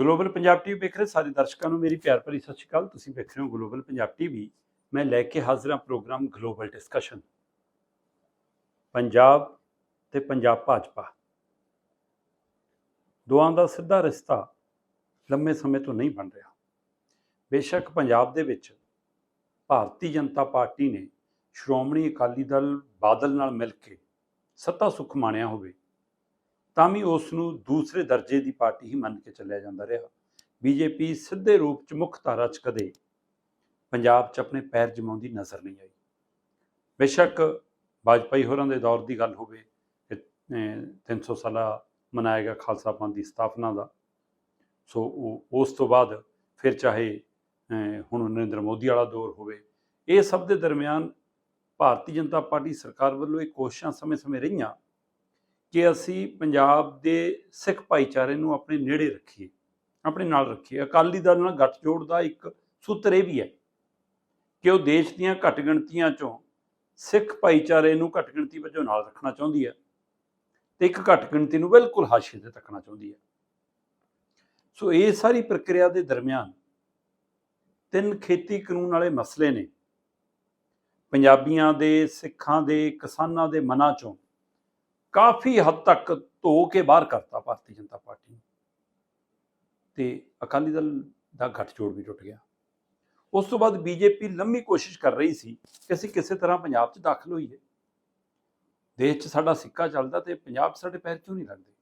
Global Punjab TV ਵੇਖ ਰਹੇ ਸਾਰੇ ਦਰਸ਼ਕਾਂ ਨੂੰ ਮੇਰੀ ਪਿਆਰ ਭਰੀ ਸਤਿ ਸ਼੍ਰੀ ਅਕਾਲ। ਤੁਸੀਂ ਵੇਖ ਰਹੇ ਹੋ ਗਲੋਬਲ ਪੰਜਾਬ ਟੀਵੀ। ਮੈਂ ਲੈ ਕੇ ਹਾਜ਼ਰ ਹਾਂ ਪ੍ਰੋਗਰਾਮ ਗਲੋਬਲ ਡਿਸਕਸ਼ਨ। ਪੰਜਾਬ ਤੇ ਪੰਜਾਬ ਭਾਜਪਾ। ਦੋਆਂ ਦਾ ਸਿੱਧਾ ਰਿਸ਼ਤਾ ਲੰਮੇ ਸਮੇਂ ਤੋਂ ਨਹੀਂ ਬਣ ਰਿਹਾ। ਬੇਸ਼ੱਕ ਪੰਜਾਬ ਦੇ ਵਿੱਚ ਭਾਰਤੀ ਜਨਤਾ ਪਾਰਟੀ ਨੇ ਸ਼੍ਰੋਮਣੀ ਅਕਾਲੀ ਦਲ ਬਾਦਲ ਨਾਲ ਮਿਲ ਕੇ ਸੱਤਾ ਸੁੱਖ ਮਾਣਿਆ ਹੋਵੇ ਤਾਂ ਵੀ ਉਸ ਨੂੰ ਦੂਸਰੇ ਦਰਜੇ ਦੀ ਪਾਰਟੀ ਹੀ ਮੰਨ ਕੇ ਚੱਲਿਆ ਜਾਂਦਾ ਰਿਹਾ। ਬੀਜੇਪੀ ਸਿੱਧੇ ਰੂਪ 'ਚ ਮੁੱਖ ਧਾਰਾ 'ਚ ਕਦੇ ਪੰਜਾਬ 'ਚ ਆਪਣੇ ਪੈਰ ਜਮਾਉਂਦੀ ਨਜ਼ਰ ਨਹੀਂ ਆਈ। ਬੇਸ਼ੱਕ ਵਾਜਪਾਈ ਹੋਰਾਂ ਦੇ ਦੌਰ ਦੀ ਗੱਲ ਹੋਵੇ ਕਿ, ਅਹ, 300 ਸਾਲਾ ਮਨਾਇਆ ਗਿਆ ਖਾਲਸਾ ਪੰਥ ਦੀ ਸਥਾਪਨਾ ਦਾ ਸੋ ਉਹ ਉਸ ਤੋਂ ਬਾਅਦ ਫਿਰ ਚਾਹੇ ਹੁਣ ਨਰਿੰਦਰ ਮੋਦੀ ਵਾਲਾ ਦੌਰ ਹੋਵੇ ਇਹ ਸਭ ਦੇ ਦਰਮਿਆਨ ਭਾਰਤੀ ਜਨਤਾ ਪਾਰਟੀ ਸਰਕਾਰ ਵੱਲੋਂ ਇਹ ਕੋਸ਼ਿਸ਼ਾਂ ਸਮੇਂ-ਸਮੇਂ ਰਹੀਆਂ। ਕਿ ਅਸੀਂ ਪੰਜਾਬ ਦੇ ਸਿੱਖ ਭਾਈਚਾਰੇ ਨੂੰ ਆਪਣੇ ਨੇੜੇ ਰੱਖੀਏ, ਆਪਣੇ ਨਾਲ ਰੱਖੀਏ, ਅਕਾਲੀ ਦਲ ਨਾਲ ਗੱਠਜੋੜ ਦਾ ਇੱਕ ਸੂਤਰ ਇਹ ਵੀ ਹੈ ਕਿ ਉਹ ਦੇਸ਼ ਦੀਆਂ ਘੱਟ ਗਿਣਤੀਆਂ ਚੋਂ ਸਿੱਖ ਭਾਈਚਾਰੇ ਨੂੰ ਘੱਟ ਗਿਣਤੀ ਵਜੋਂ ਨਾਲ ਰੱਖਣਾ ਚਾਹੁੰਦੀ ਹੈ ਤੇ ਇੱਕ ਘੱਟ ਗਿਣਤੀ ਨੂੰ ਬਿਲਕੁਲ ਹਾਸ਼ੇ ਤੇ ਤੱਕਣਾ ਚਾਹੁੰਦੀ ਹੈ। ਸੋ ਇਹ ਸਾਰੀ ਪ੍ਰਕਿਰਿਆ ਦੇ ਦਰਮਿਆਨ ਤਿੰਨ ਖੇਤੀ ਕਾਨੂੰਨ ਵਾਲੇ ਮਸਲੇ ਨੇ। ਪੰਜਾਬੀਆਂ ਦੇ, ਸਿੱਖਾਂ ਦੇ, ਕਿਸਾਨਾਂ ਦੇ ਮਨਾਂ ਚੋਂ ਕਾਫੀ ਹੱਦ ਤੱਕ ਧੋ ਕੇ ਬਾਹਰ ਕਰਤਾ ਭਾਰਤੀ ਜਨਤਾ ਪਾਰਟੀ ਨੂੰ। ਤੇ ਅਕਾਲੀ ਦਲ ਦਾ ਗੱਠਜੋੜ ਵੀ ਟੁੱਟ ਗਿਆ। ਉਸ ਤੋਂ ਬਾਅਦ ਬੀਜੇਪੀ ਲੰਮੀ ਕੋਸ਼ਿਸ਼ ਕਰ ਰਹੀ ਸੀ ਕਿ ਅਸੀਂ ਕਿਸੇ ਤਰ੍ਹਾਂ ਪੰਜਾਬ 'ਚ ਦਾਖਲ ਹੋਈਏ। ਦੇਸ਼ 'ਚ ਸਾਡਾ ਸਿੱਕਾ ਚੱਲਦਾ ਤੇ ਪੰਜਾਬ 'ਚ ਸਾਡੇ ਪੈਰ ਕਿਉਂ ਨਹੀਂ ਲੱਗਦੇ?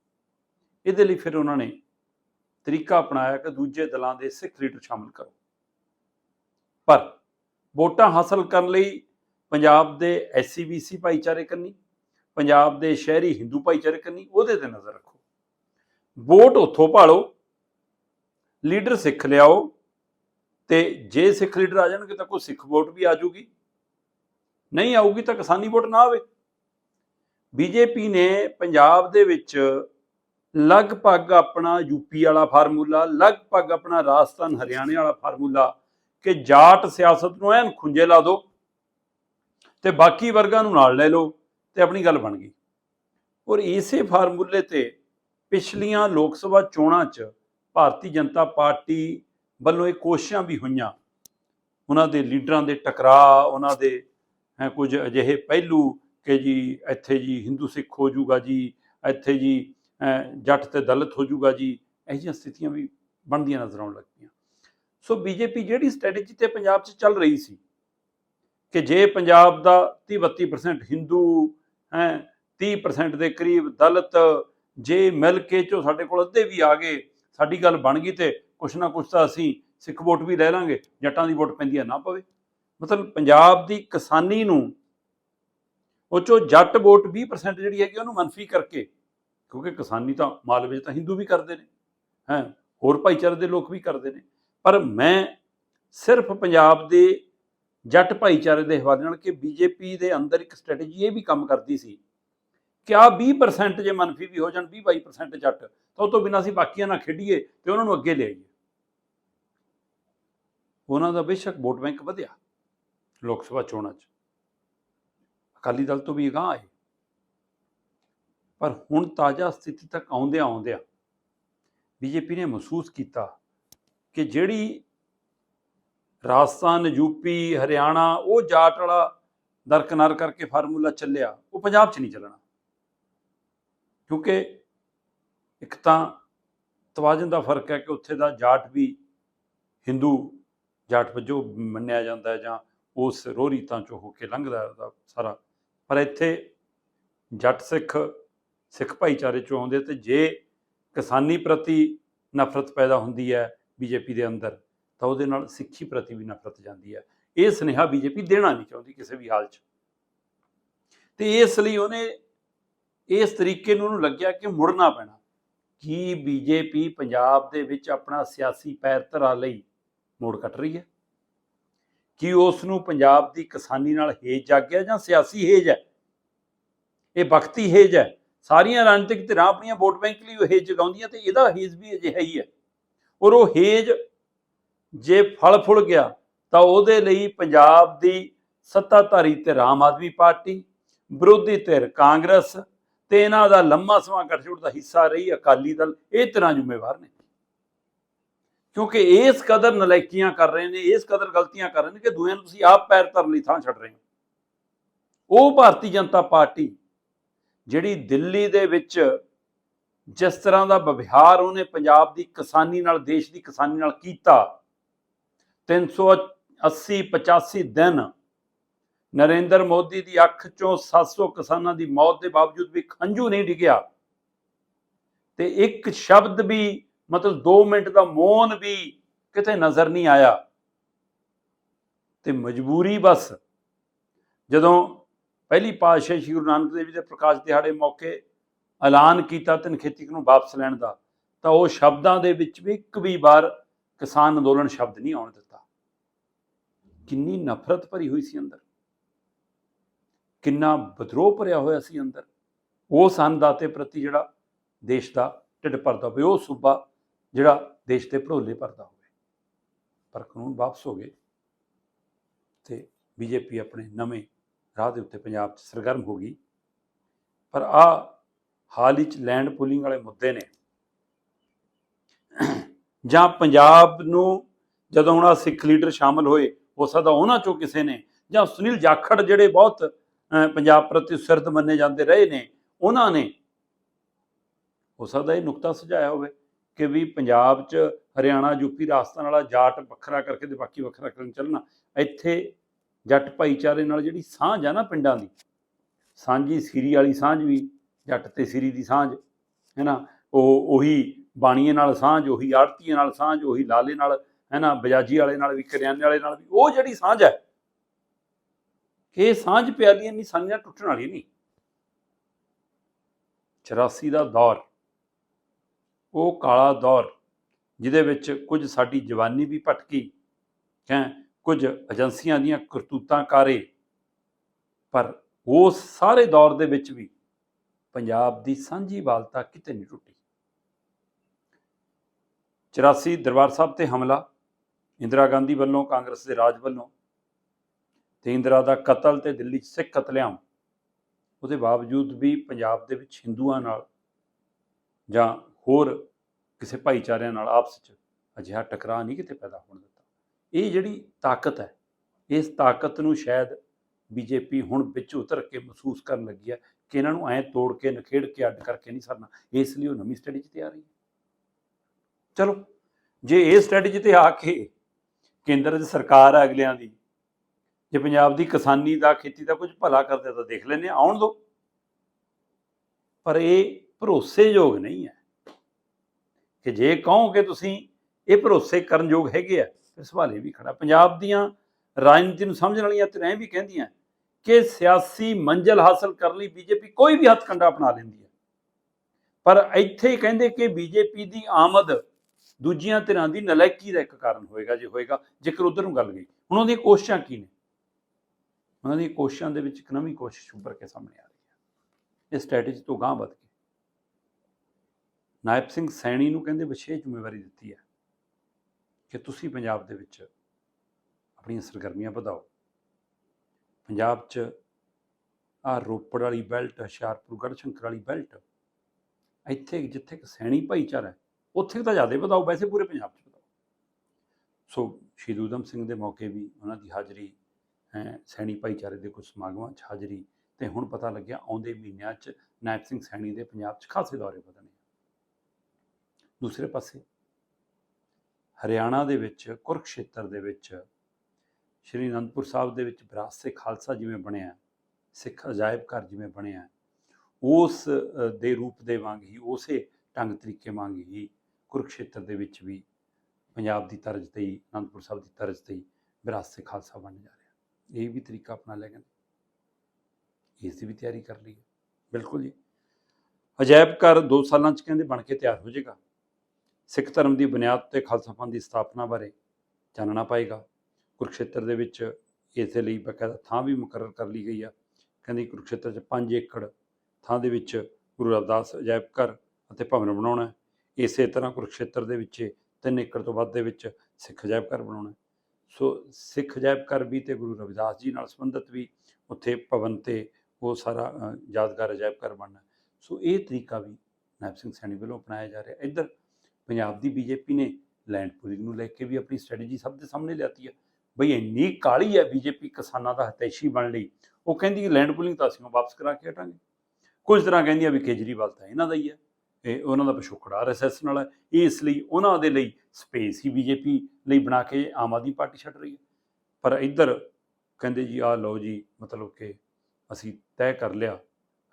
ਇਹਦੇ ਲਈ ਫਿਰ ਉਹਨਾਂ ਨੇ ਤਰੀਕਾ ਅਪਣਾਇਆ ਕਿ ਦੂਜੇ ਦਲਾਂ ਦੇ ਸਿੱਖ ਲੀਡਰ ਸ਼ਾਮਲ ਕਰੋ। ਪਰ ਵੋਟਾਂ ਹਾਸਲ ਕਰਨ ਲਈ ਪੰਜਾਬ ਦੇ ਐਸਸੀਬੀਸੀ ਭਾਈਚਾਰੇ ਕੰਨੀ ਪੰਜਾਬ ਦੇ ਸ਼ਹਿਰੀ ਹਿੰਦੂ ਭਾਈਚਾਰਕ ਨਹੀਂ ਉਹਦੇ ਤੇ ਨਜ਼ਰ ਰੱਖੋ। ਵੋਟ ਉੱਥੋਂ ਭਾਲੋ, ਲੀਡਰ ਸਿੱਖ ਲਿਆਓ ਤੇ ਜੇ ਸਿੱਖ ਲੀਡਰ ਆ ਜਾਣਗੇ ਤਾਂ ਕੋਈ ਸਿੱਖ ਵੋਟ ਵੀ ਆ ਜਾਊਗੀ। ਨਹੀਂ ਆਊਗੀ ਤਾਂ ਕਿਸਾਨੀ ਵੋਟ ਨਾ ਆਵੇ। ਬੀਜੇਪੀ ਨੇ ਪੰਜਾਬ ਦੇ ਵਿੱਚ ਲਗਭਗ ਆਪਣਾ ਯੂਪੀ ਵਾਲਾ ਫਾਰਮੂਲਾ, ਲਗਭਗ ਆਪਣਾ ਰਾਜਸਥਾਨ, ਹਰਿਆਣੇ ਵਾਲਾ ਫਾਰਮੂਲਾ ਕਿ ਜਾਟ ਸਿਆਸਤ ਨੂੰ ਐਨ ਖੁੰਝੇ ਲਾ ਦਿਓ ਤੇ ਬਾਕੀ ਵਰਗਾਂ ਨੂੰ ਨਾਲ ਲੈ ਲਓ। ਤੇ ਆਪਣੀ ਗੱਲ ਬਣ ਗਈ। ਔਰ ਇਸੇ ਫਾਰਮੂਲੇ ਤੇ ਪਿਛਲੀਆਂ ਲੋਕ ਸਭਾ ਚੋਣਾਂ 'ਚ ਭਾਰਤੀ ਜਨਤਾ ਪਾਰਟੀ ਵੱਲੋਂ ਇਹ ਕੋਸ਼ਿਸ਼ਾਂ ਵੀ ਹੋਈਆਂ। ਉਹਨਾਂ ਦੇ ਲੀਡਰਾਂ ਦੇ ਟਕਰਾਅ ਉਹਨਾਂ ਦੇ ਕੁਝ ਅਜਿਹੇ ਪਹਿਲੂ ਕਿ ਜੀ ਇੱਥੇ ਜੀ ਹਿੰਦੂ ਸਿੱਖ ਹੋ ਜਾਊਗਾ ਜੀ ਇੱਥੇ ਜੀ ਅਹ, ਜੱਟ ਤੇ ਦਲਿਤ ਹੋ ਜਾਊਗਾ ਜੀ ਇਹੋ ਜਿਹੀਆਂ ਸਥਿਤੀਆਂ ਵੀ ਬਣਦੀਆਂ ਨਜ਼ਰ ਆਉਣ ਲੱਗੀਆਂ। ਸੋ ਬੀਜੇਪੀ ਜਿਹੜੀ ਸਟ੍ਰੈਟਜੀ ਤੇ ਪੰਜਾਬ 'ਚ ਚੱਲ ਰਹੀ ਸੀ ਕਿ ਜੇ ਪੰਜਾਬ ਦਾ 30-32% ਹਿੰਦੂ ਹੈ 30% ਦੇ ਕਰੀਬ ਦਲਿਤ ਜੇ ਮਿਲ ਕੇ ਚੋਂ ਸਾਡੇ ਕੋਲ ਅੱਧੇ ਵੀ ਆ ਗਏ, ਸਾਡੀ ਗੱਲ ਬਣ ਗਈ ਤੇ ਕੁਛ ਨਾ ਕੁਛ ਤਾਂ ਅਸੀਂ ਸਿੱਖ ਵੋਟ ਵੀ ਲੈ ਲਾਂਗੇ, ਜੱਟਾਂ ਦੀ ਵੋਟ ਪੈਂਦੀ ਆ ਨਾ ਪਵੇ। ਮਤਲਬ ਪੰਜਾਬ ਦੀ ਕਿਸਾਨੀ ਨੂੰ ਉਹ ਚੋਂ ਜੱਟ ਵੋਟ 20% ਜਿਹੜੀ ਹੈਗੀ ਉਹਨੂੰ ਮੰਨਫੀ ਕਰਕੇ, ਕਿਉਂਕਿ ਕਿਸਾਨੀ ਤਾਂ ਮਾਲਵੇ 'ਚ ਤਾਂ ਹਿੰਦੂ ਵੀ ਕਰਦੇ ਨੇ, ਹੈ, ਹੋਰ ਭਾਈਚਾਰੇ ਦੇ ਲੋਕ ਵੀ ਕਰਦੇ ਨੇ। ਪਰ ਮੈਂ ਸਿਰਫ ਪੰਜਾਬ ਦੇ ਜੱਟ ਭਾਈਚਾਰੇ ਦੇ ਹਵਾਲੇ ਨਾਲ ਕਿ ਬੀਜੇਪੀ ਦੇ ਅੰਦਰ ਇੱਕ ਸਟ੍ਰੈਟਜੀ ਇਹ ਵੀ ਕੰਮ ਕਰਦੀ ਸੀ ਕਿ ਆ 20% ਜੇ ਮੰਨਫੀ ਵੀ ਹੋ ਜਾਣ 20-22% ਜੱਟ, ਤਾਂ ਉਹ ਤੋਂ ਬਿਨਾਂ ਅਸੀਂ ਬਾਕੀਆਂ ਨਾਲ ਖੇਡੀਏ ਤੇ ਉਹਨਾਂ ਨੂੰ ਅੱਗੇ ਲਿਆਈਏ ਉਹਨਾਂ ਦਾ ਬੇਸ਼ੱਕ ਵੋਟ ਬੈਂਕ ਵਧਿਆ ਲੋਕ ਸਭਾ ਚੋਣਾਂ 'ਚ। ਅਕਾਲੀ ਦਲ ਤੋਂ ਵੀ ਅਗਾਂਹ ਆਏ। ਪਰ ਹੁਣ ਤਾਜ਼ਾ ਸਥਿਤੀ ਤੱਕ ਆਉਂਦਿਆਂ ਆਉਂਦਿਆਂ ਬੀਜੇਪੀ ਨੇ ਮਹਿਸੂਸ ਕੀਤਾ ਕਿ ਜਿਹੜੀ ਰਾਜਸਥਾਨ ਯੂਪੀ ਹਰਿਆਣਾ, ਉਹ ਜਾਟ ਵਾਲਾ ਦਰਕਨਾਰ ਕਰਕੇ ਫਾਰਮੂਲਾ ਚੱਲਿਆ, ਉਹ ਪੰਜਾਬ 'ਚ ਨਹੀਂ ਚੱਲਣਾ। ਕਿਉਂਕਿ ਇੱਕ ਤਾਂ ਤਵਾਜ਼ਨ ਦਾ ਫ਼ਰਕ ਹੈ ਕਿ ਉੱਥੇ ਦਾ ਜਾਟ ਵੀ ਹਿੰਦੂ ਜਾਟ ਵਜੋਂ ਮੰਨਿਆ ਜਾਂਦਾ ਹੈ ਜਾਂ ਉਸ ਰੋਹ ਰੀਤਾਂ ਚੋਂ ਹੋ ਕੇ ਲੰਘਦਾ ਉਹਦਾ ਸਾਰਾ। ਪਰ ਇੱਥੇ ਜੱਟ ਸਿੱਖ ਸਿੱਖ ਭਾਈਚਾਰੇ ਚੋਂ ਆਉਂਦੇ ਤੇ ਜੇ ਕਿਸਾਨੀ ਪ੍ਰਤੀ ਨਫ਼ਰਤ ਪੈਦਾ ਹੁੰਦੀ ਹੈ ਬੀਜੇਪੀ ਦੇ ਅੰਦਰ ਤਾਂ ਉਹਦੇ ਨਾਲ ਸਿੱਖੀ ਪ੍ਰਤੀ ਵੀ ਨਫ਼ਰਤ ਜਾਂਦੀ ਹੈ। ਇਹ ਸੁਨੇਹਾ ਬੀਜੇਪੀ ਦੇਣਾ ਨਹੀਂ ਚਾਹੁੰਦੀ ਕਿਸੇ ਵੀ ਹਾਲ 'ਚ। ਤੇ ਇਸ ਲਈ ਉਹਨੇ ਇਸ ਤਰੀਕੇ ਨੂੰ ਉਹਨੂੰ ਲੱਗਿਆ ਕਿ ਮੁੜਨਾ ਪੈਣਾ। ਕੀ ਬੀਜੇਪੀ ਪੰਜਾਬ ਦੇ ਵਿੱਚ ਆਪਣਾ ਸਿਆਸੀ ਪੈਰ ਧਰਾ ਲਈ ਮੋੜ ਕੱਟ ਰਹੀ ਹੈ? ਕੀ ਉਸ ਨੂੰ ਪੰਜਾਬ ਦੀ ਕਿਸਾਨੀ ਨਾਲ ਹੇਜ ਜਾਗਿਆ ਜਾਂ ਸਿਆਸੀ ਹੇਜ ਹੈ? ਇਹ ਵਕਤੀ ਹੇਜ ਹੈ। ਸਾਰੀਆਂ ਰਾਜਨੀਤਿਕ ਧਿਰਾਂ ਆਪਣੀਆਂ ਵੋਟ ਬੈਂਕ ਲਈ ਉਹ ਹੇਜ ਜਗਾਉਂਦੀਆਂ ਤੇ ਇਹਦਾ ਹੇਜ ਵੀ ਅਜਿਹਾ ਹੀ ਹੈ। ਔਰ ਉਹ ਹੇਜ ਜੇ ਫਲ ਫੁੱਲ ਗਿਆ, ਤਾਂ ਉਹਦੇ ਲਈ ਪੰਜਾਬ ਦੀ ਸੱਤਾਧਾਰੀ ਤੇ ਆਮ ਆਦਮੀ ਪਾਰਟੀ, ਵਿਰੋਧੀ ਧਿਰ ਕਾਂਗਰਸ ਤੇ ਇਹਨਾਂ ਦਾ ਲੰਮਾ ਸਮਾਂ ਗੱਠਜੋੜ ਦਾ ਹਿੱਸਾ ਰਹੀ ਅਕਾਲੀ ਦਲ, ਇਹ ਤਰ੍ਹਾਂ ਜ਼ਿੰਮੇਵਾਰ ਨੇ। ਕਿਉਂਕਿ ਇਸ ਕਦਰ ਨਲਾਇਕੀਆਂ ਕਰ ਰਹੇ ਨੇ, ਇਸ ਕਦਰ ਗਲਤੀਆਂ ਕਰ ਰਹੇ ਨੇ ਕਿ ਦੂਜਿਆਂ ਨੂੰ ਤੁਸੀਂ ਆਪ ਪੈਰ ਧਰਨ ਲਈ ਥਾਂ ਛੱਡ ਰਹੇ ਹੋ। ਉਹ ਭਾਰਤੀ ਜਨਤਾ ਪਾਰਟੀ, ਜਿਹੜੀ ਦਿੱਲੀ ਦੇ ਵਿੱਚ ਜਿਸ ਤਰ੍ਹਾਂ ਦਾ ਵਿਵਹਾਰ ਉਹਨੇ ਪੰਜਾਬ ਦੀ ਕਿਸਾਨੀ ਨਾਲ, ਦੇਸ਼ ਦੀ ਕਿਸਾਨੀ ਨਾਲ ਕੀਤਾ 380 85 ਦਿਨ ਨਰਿੰਦਰ ਮੋਦੀ ਦੀ ਅੱਖ ਚੋਂ 700 ਕਿਸਾਨਾਂ ਦੀ ਮੌਤ ਦੇ ਬਾਵਜੂਦ ਵੀ ਖੰਝੂ ਨਹੀਂ ਡਿੱਗਿਆ। ਤੇ ਇੱਕ ਸ਼ਬਦ ਵੀ, ਮਤਲਬ 2 ਮਿੰਟ ਦਾ ਮੌਨ ਵੀ ਕਿਤੇ ਨਜ਼ਰ ਨਹੀਂ ਆਇਆ। ਤੇ ਮਜਬੂਰੀ ਬਸ, ਜਦੋਂ ਪਹਿਲੀ ਪਾਤਸ਼ਾਹੀ ਸ਼੍ਰੀ ਗੁਰੂ ਨਾਨਕ ਦੇਵ ਜੀ ਦੇ ਪ੍ਰਕਾਸ਼ ਦਿਹਾੜੇ ਮੌਕੇ ਐਲਾਨ ਕੀਤਾ ਤਿੰਨ ਖੇਤੀ ਨੂੰ ਵਾਪਸ ਲੈਣ ਦਾ, ਤਾਂ ਉਹ ਸ਼ਬਦਾਂ ਦੇ ਵਿੱਚ ਵੀ ਇੱਕ ਵੀ ਵਾਰ ਕਿਸਾਨ ਅੰਦੋਲਨ ਸ਼ਬਦ ਨਹੀਂ ਆਉਣ ਦਿੱਤਾ। ਕਿੰਨੀ ਨਫ਼ਰਤ ਭਰੀ ਹੋਈ ਸੀ ਅੰਦਰ। ਕਿੰਨਾ ਵਿਦਰੋਹ ਭਰਿਆ ਹੋਇਆ ਸੀ ਅੰਦਰ। ਉਸ ਅੰਨਦਾਤੇ ਪ੍ਰਤੀ ਜਿਹੜਾ ਦੇਸ਼ ਦਾ ਢਿੱਡ ਭਰਦਾ ਹੋਵੇ, ਉਹ ਸੂਬਾ ਜਿਹੜਾ ਦੇਸ਼ ਦੇ ਭਰੋਲੇ ਭਰਦਾ ਹੋਵੇ। ਪਰ ਕਾਨੂੰਨ ਵਾਪਸ ਹੋ ਗਏ ਤੇ ਬੀਜੇਪੀ ਆਪਣੇ ਨਵੇਂ ਰਾਹ ਦੇ ਉੱਤੇ ਪੰਜਾਬ 'ਚ ਸਰਗਰਮ ਹੋ ਗਈ। ਪਰ ਆ ਹਾਲ ਹੀ 'ਚ ਲੈਂਡ ਪੂਲਿੰਗ ਵਾਲੇ ਮੁੱਦੇ ਨੇ। ਜਾਂ ਪੰਜਾਬ ਨੂੰ ਜਦੋਂ ਹੁਣ ਆਹ ਸਿੱਖ ਲੀਡਰ ਸ਼ਾਮਲ ਹੋਏ ਹੋ ਸਕਦਾ ਉਹਨਾਂ ਚੋਂ ਕਿਸੇ ਨੇ ਜਾਂ ਸੁਨੀਲ ਜਾਖੜ ਜਿਹੜੇ ਬਹੁਤ ਪੰਜਾਬ ਪ੍ਰਤੀ ਸਿਰਦ ਮੰਨੇ ਜਾਂਦੇ ਰਹੇ ਨੇ, ਉਹਨਾਂ ਨੇ ਹੋ ਸਕਦਾ ਇਹ ਨੁਕਤਾ ਸੁਝਾਇਆ ਹੋਵੇ ਕਿ ਵੀ ਪੰਜਾਬ 'ਚ ਹਰਿਆਣਾ ਯੂਪੀ ਰਾਜਸਥਾਨ ਵਾਲਾ ਜਾਟ ਵੱਖਰਾ ਕਰਕੇ ਤੇ ਬਾਕੀ ਵੱਖਰਾ ਕਰਨ ਚੱਲਣਾ। ਇੱਥੇ ਜੱਟ ਭਾਈਚਾਰੇ ਨਾਲ ਜਿਹੜੀ ਸਾਂਝ ਆ ਨਾ ਪਿੰਡਾਂ ਦੀ, ਸਾਂਝੀ ਸਿਰੀ ਵਾਲੀ ਸਾਂਝ ਵੀ, ਜੱਟ ਤੇ ਸਿਰੀ ਦੀ ਸਾਂਝ ਹੈ ਨਾ ਉਹ ਉਹੀ ਬਾਣੀਏ ਨਾਲ ਸਾਂਝ, ਉਹੀ ਆੜਤੀਏ ਨਾਲ ਸਾਂਝ, ਉਹੀ ਲਾਲੇ ਨਾਲ ਹੈ ਨਾ, ਬਜਾਜੀ ਵਾਲੇ ਨਾਲ ਵੀ, ਕਰਿਆਨੇ ਵਾਲੇ ਨਾਲ ਵੀ, ਉਹ ਜਿਹੜੀ ਸਾਂਝ ਹੈ, ਕਿ ਇਹ ਸਾਂਝ ਪਿਆਲੀਆਂ ਨਹੀਂ ਸਾਂਝਾਂ ਟੁੱਟਣ ਵਾਲੀ ਨਹੀਂ। 84 ਦਾ ਦੌਰ, ਉਹ ਕਾਲਾ ਦੌਰ, ਜਿਹਦੇ ਵਿੱਚ ਕੁਝ ਸਾਡੀ ਜਵਾਨੀ ਵੀ ਭਟਕੀ, ਹੈ, ਕੁਝ ਏਜੰਸੀਆਂ ਦੀਆਂ ਕਰਤੂਤਾਂ ਕਾਰੇ, ਪਰ ਉਸ ਸਾਰੇ ਦੌਰ ਦੇ ਵਿੱਚ ਵੀ ਪੰਜਾਬ ਦੀ ਸਾਂਝੀ ਬਾਲਤਾ ਕਿਤੇ ਨਹੀਂ ਟੁੱਟੀ। 84 ਦਰਬਾਰ ਸਾਹਿਬ ਤੇ ਹਮਲਾ ਇੰਦਰਾ ਗਾਂਧੀ ਵੱਲੋਂ, ਕਾਂਗਰਸ ਦੇ ਰਾਜ ਵੱਲੋਂ ਤੇ ਇੰਦਰਾ ਦਾ ਕਤਲ ਤੇ ਦਿੱਲੀ 'ਚ ਸਿੱਖ ਕਤਲੇਆਮ, ਉਹਦੇ ਬਾਵਜੂਦ ਵੀ ਪੰਜਾਬ ਦੇ ਵਿੱਚ ਹਿੰਦੂਆਂ ਨਾਲ ਜਾਂ ਹੋਰ ਕਿਸੇ ਭਾਈਚਾਰਿਆਂ ਨਾਲ ਆਪਸ 'ਚ ਅਜਿਹਾ ਟਕਰਾਅ ਨਹੀਂ ਕਿਤੇ ਪੈਦਾ ਹੋਣ ਦਿੱਤਾ। ਇਹ ਜਿਹੜੀ ਤਾਕਤ ਹੈ, ਇਸ ਤਾਕਤ ਨੂੰ ਸ਼ਾਇਦ ਬੀਜੇਪੀ ਹੁਣ ਵਿੱਚ ਉਤਰ ਕੇ ਮਹਿਸੂਸ ਕਰਨ ਲੱਗੀ ਹੈ ਕਿ ਇਹਨਾਂ ਨੂੰ ਐਂ ਤੋੜ ਕੇ, ਨਖੇੜ ਕੇ ਅੱਡ ਕਰਕੇ ਨਹੀਂ ਸਰਨਾ। ਇਸ ਲਈ ਉਹ ਨਵੀਂ ਸਟ੍ਰੈਟਜੀ ਤੇ ਆ ਰਹੀ ਹੈ। ਚਲੋ, ਜੇ ਇਹ ਸਟ੍ਰੈਟਜੀ ਤੇ ਆ ਕੇ ਕੇਂਦਰ ਦੀ ਸਰਕਾਰ ਹੈ ਅਗਲਿਆਂ ਦੀ। ਜੇ ਪੰਜਾਬ ਦੀ ਕਿਸਾਨੀ ਦਾ ਖੇਤੀ ਦਾ ਕੁਝ ਭਲਾ ਕਰਦੇ ਤਾਂ ਦੇਖ ਲੈਂਦੇ ਹਾਂ, ਆਉਣ ਦੋ। ਪਰ ਇਹ ਭਰੋਸੇਯੋਗ ਨਹੀਂ ਹੈ ਕਿ ਜੇ ਕਹੋ ਕਿ ਤੁਸੀਂ ਇਹ ਭਰੋਸੇ ਕਰਨ ਯੋਗ ਹੈਗੇ ਆ ਫਿਰ ਸਵਾਲ ਇਹ ਵੀ ਖੜਾ। ਪੰਜਾਬ ਦੀਆਂ ਰਾਜਨੀਤੀ ਨੂੰ ਸਮਝਣ ਵਾਲੀਆਂ ਤੇ ਐਂ ਵੀ ਕਹਿੰਦੀਆਂ ਕਿ ਸਿਆਸੀ ਮੰਜ਼ਲ ਹਾਸਲ ਕਰਨ ਲਈ ਬੀਜੇਪੀ ਕੋਈ ਵੀ ਹੱਥ ਹੱਥਕੰਡਾ ਅਪਣਾ ਲੈਂਦੀ ਹੈ। ਪਰ ਇੱਥੇ ਹੀ ਕਹਿੰਦੇ ਕਿ ਬੀਜੇਪੀ ਦੀ ਆਮਦ ਦੂਜੀਆਂ ਧਿਰਾਂ ਦੀ ਨਲਾਇਕੀ ਦਾ ਇੱਕ ਕਾਰਨ ਹੋਏਗਾ, ਜੇ ਹੋਏਗਾ, ਜੇਕਰ ਉਧਰ ਨੂੰ ਗੱਲ ਗਈ। ਹੁਣ ਉਹਦੀਆਂ ਕੋਸ਼ਿਸ਼ਾਂ ਕੀ ਨੇ? ਉਹਨਾਂ ਦੀਆਂ ਕੋਸ਼ਿਸ਼ਾਂ ਦੇ ਵਿੱਚ ਇੱਕ ਨਵੀਂ ਕੋਸ਼ਿਸ਼ ਉੱਭਰ ਕੇ ਸਾਹਮਣੇ ਆ ਰਹੀ ਹੈ। ਇਹ ਸਟ੍ਰੈਟਜੀ ਤੋਂ ਗਾਂਹ ਵੱਧ ਕੇ। ਨਾਇਬ ਸਿੰਘ ਸੈਣੀ ਨੂੰ ਕਹਿੰਦੇ ਵਿਸ਼ੇਸ਼ ਜ਼ਿੰਮੇਵਾਰੀ ਦਿੱਤੀ ਹੈ ਕਿ ਤੁਸੀਂ ਪੰਜਾਬ ਦੇ ਵਿੱਚ ਆਪਣੀਆਂ ਸਰਗਰਮੀਆਂ ਵਧਾਓ। ਪੰਜਾਬ 'ਚ ਆ ਰੋਪੜ ਵਾਲੀ ਬੈਲਟ, ਹੁਸ਼ਿਆਰਪੁਰ, ਗੜ੍ਹਸ਼ੰਕਰ ਵਾਲੀ ਬੈਲਟ, ਇੱਥੇ ਜਿੱਥੇ ਕਿ ਸੈਣੀ ਭਾਈਚਾਰਾ ਹੈ ਉੱਥੇ ਤਾਂ ਜ਼ਿਆਦਾ ਵਧਾਓ, ਵੈਸੇ ਪੂਰੇ ਪੰਜਾਬ 'ਚ ਵਧਾਓ। ਸੋ ਸ਼ਹੀਦ ਊਧਮ ਸਿੰਘ ਦੇ ਮੌਕੇ ਵੀ ਉਹਨਾਂ ਦੀ ਹਾਜ਼ਰੀ, ਹੈ, ਸੈਣੀ ਭਾਈਚਾਰੇ ਦੇ ਕੁਝ ਸਮਾਗਮਾਂ 'ਚ ਹਾਜ਼ਰੀ ਤੇ ਹੁਣ ਪਤਾ ਲੱਗਿਆ ਆਉਂਦੇ ਮਹੀਨਿਆਂ 'ਚ ਨਾਇਬ ਸਿੰਘ ਸੈਣੀ ਦੇ ਪੰਜਾਬ 'ਚ ਖਾਸੇ ਦੌਰੇ ਵਧਣੇ ਦੂਸਰੇ ਪਾਸੇ ਹਰਿਆਣਾ ਦੇ ਵਿੱਚ, ਕੁਰਕਸ਼ੇਤਰ ਦੇ ਵਿੱਚ, ਸ਼੍ਰੀ ਅਨੰਦਪੁਰ ਸਾਹਿਬ ਦੇ ਵਿੱਚ ਵਿਰਾਸਤ ਖਾਲਸਾ ਜਿਵੇਂ ਬਣਿਆ, ਸਿੱਖ ਅਜਾਇਬ ਘਰ ਜਿਵੇਂ ਬਣਿਆ, ਉਸ ਦੇ ਰੂਪ ਦੇ ਵਾਂਗ ਹੀ, ਉਸੇ ਢੰਗ ਤਰੀਕੇ ਵਾਂਗ ਹੀ ਕੁਰਕਸ਼ੇਤਰ ਦੇ ਵਿੱਚ ਵੀ ਪੰਜਾਬ ਦੀ ਤਰਜ਼ ਤੇ ਹੀ, ਅਨੰਦਪੁਰ ਸਾਹਿਬ ਦੀ ਤਰਜ਼ ਤੇ ਹੀ ਵਿਰਾਸਤ ਖਾਲਸਾ ਬਣ ਜਾ ਰਿਹਾ। ਇਹ ਵੀ ਤਰੀਕਾ ਆਪਣਾ ਲੈ ਗਏ ਇਸ ਦੀ ਵੀ ਤਿਆਰੀ ਕਰ ਲਈ ਬਿਲਕੁਲ ਜੀ। ਅਜਾਇਬ ਘਰ 2 ਸਾਲਾਂ ਚ ਕਹਿੰਦੇ ਬਣ ਕੇ ਤਿਆਰ ਹੋ ਜਾਏਗਾ ਸਿੱਖ ਧਰਮ ਦੀ ਬੁਨਿਆਦ ਤੇ ਖਾਲਸਾ ਪੰਥ ਦੀ ਸਥਾਪਨਾ ਬਾਰੇ ਜਾਣਨਾ ਪਏਗਾ। ਕੁਰਕਸ਼ੇਤਰ ਦੇ ਵਿੱਚ ਇਸੇ ਲਈ ਬਕਾਇਦਾ ਥਾਂ ਵੀ ਮੁਕਰਰ ਕਰ ਲਈ ਗਈ ਆ। ਕਹਿੰਦੇ ਕੁਰਕਸ਼ੇਤਰ 'ਚ 5 ਏਕੜ ਥਾਂ ਦੇ ਵਿੱਚ ਗੁਰੂ ਰਵਿਦਾਸ ਅਜਾਇਬ ਘਰ ਅਤੇ ਭਵਨ ਬਣਾਉਣਾ ਇਸੇ ਤਰ੍ਹਾਂ ਕੁਰਕਸ਼ੇਤਰ ਦੇ ਵਿੱਚ ਤਿੰਨ ਏਕੜ ਤੋਂ ਵੱਧ ਦੇ ਵਿੱਚ ਸਿੱਖ ਅਜਾਇਬ ਘਰ ਬਣਾਉਣਾ ਸੋ ਸਿੱਖ ਅਜਾਇਬ ਘਰ ਵੀ ਤੇ ਗੁਰੂ ਰਵਿਦਾਸ ਜੀ ਨਾਲ ਸੰਬੰਧਿਤ ਵੀ ਉੱਥੇ ਭਵਨ ਤੇ ਉਹ ਸਾਰਾ ਯਾਦਗਾਰ ਅਜਾਇਬ ਘਰ ਬਣਨਾ ਸੋ ਇਹ ਤਰੀਕਾ ਵੀ ਨਾਇਬ ਸਿੰਘ ਸੈਣੀ ਵੱਲੋਂ ਅਪਣਾਇਆ ਜਾ ਰਿਹਾ। ਇੱਧਰ ਪੰਜਾਬ ਦੀ ਬੀਜੇਪੀ ਨੇ ਲੈਂਡ ਪੂਲਿੰਗ ਨੂੰ ਲੈ ਕੇ ਵੀ ਆਪਣੀ ਸਟ੍ਰੈਟਜੀ ਸਭ ਦੇ ਸਾਹਮਣੇ ਲਿਆਤੀ ਹੈ। ਬਈ ਇੰਨੀ ਕਾਲੀ ਹੈ ਬੀਜੇਪੀ ਕਿਸਾਨਾਂ ਦਾ ਹਤੈਸ਼ੀ ਬਣ ਲਈ। ਉਹ ਕਹਿੰਦੀ ਲੈਂਡ ਪੂਲਿੰਗ ਤਾਂ ਅਸੀਂ ਵਾਪਸ ਕਰਾ ਕੇ ਹਟਾਂਗੇ। ਕੁਝ ਤਰ੍ਹਾਂ ਕਹਿੰਦੀ ਆ ਵੀ ਕੇਜਰੀਵਾਲ ਤਾਂ ਇਹਨਾਂ ਦਾ ਹੀ ਹੈ। ਉਹਨਾਂ ਦਾ ਪਿਛੋਕੜ ਆਰਐਸਐਸ ਨਾਲ ਹੈ। ਇਹ ਇਸ ਲਈ ਉਹਨਾਂ ਦੇ ਲਈ ਸਪੇਸ ਹੀ ਬੀਜੇਪੀ ਲਈ ਬਣਾ ਕੇ ਆਮ ਆਦਮੀ ਪਾਰਟੀ ਛੱਡ ਰਹੀ ਹੈ। ਪਰ ਇੱਧਰ ਕਹਿੰਦੇ ਜੀ ਆ ਲਓ ਜੀ, ਮਤਲਬ ਕਿ ਅਸੀਂ ਤੈਅ ਕਰ ਲਿਆ,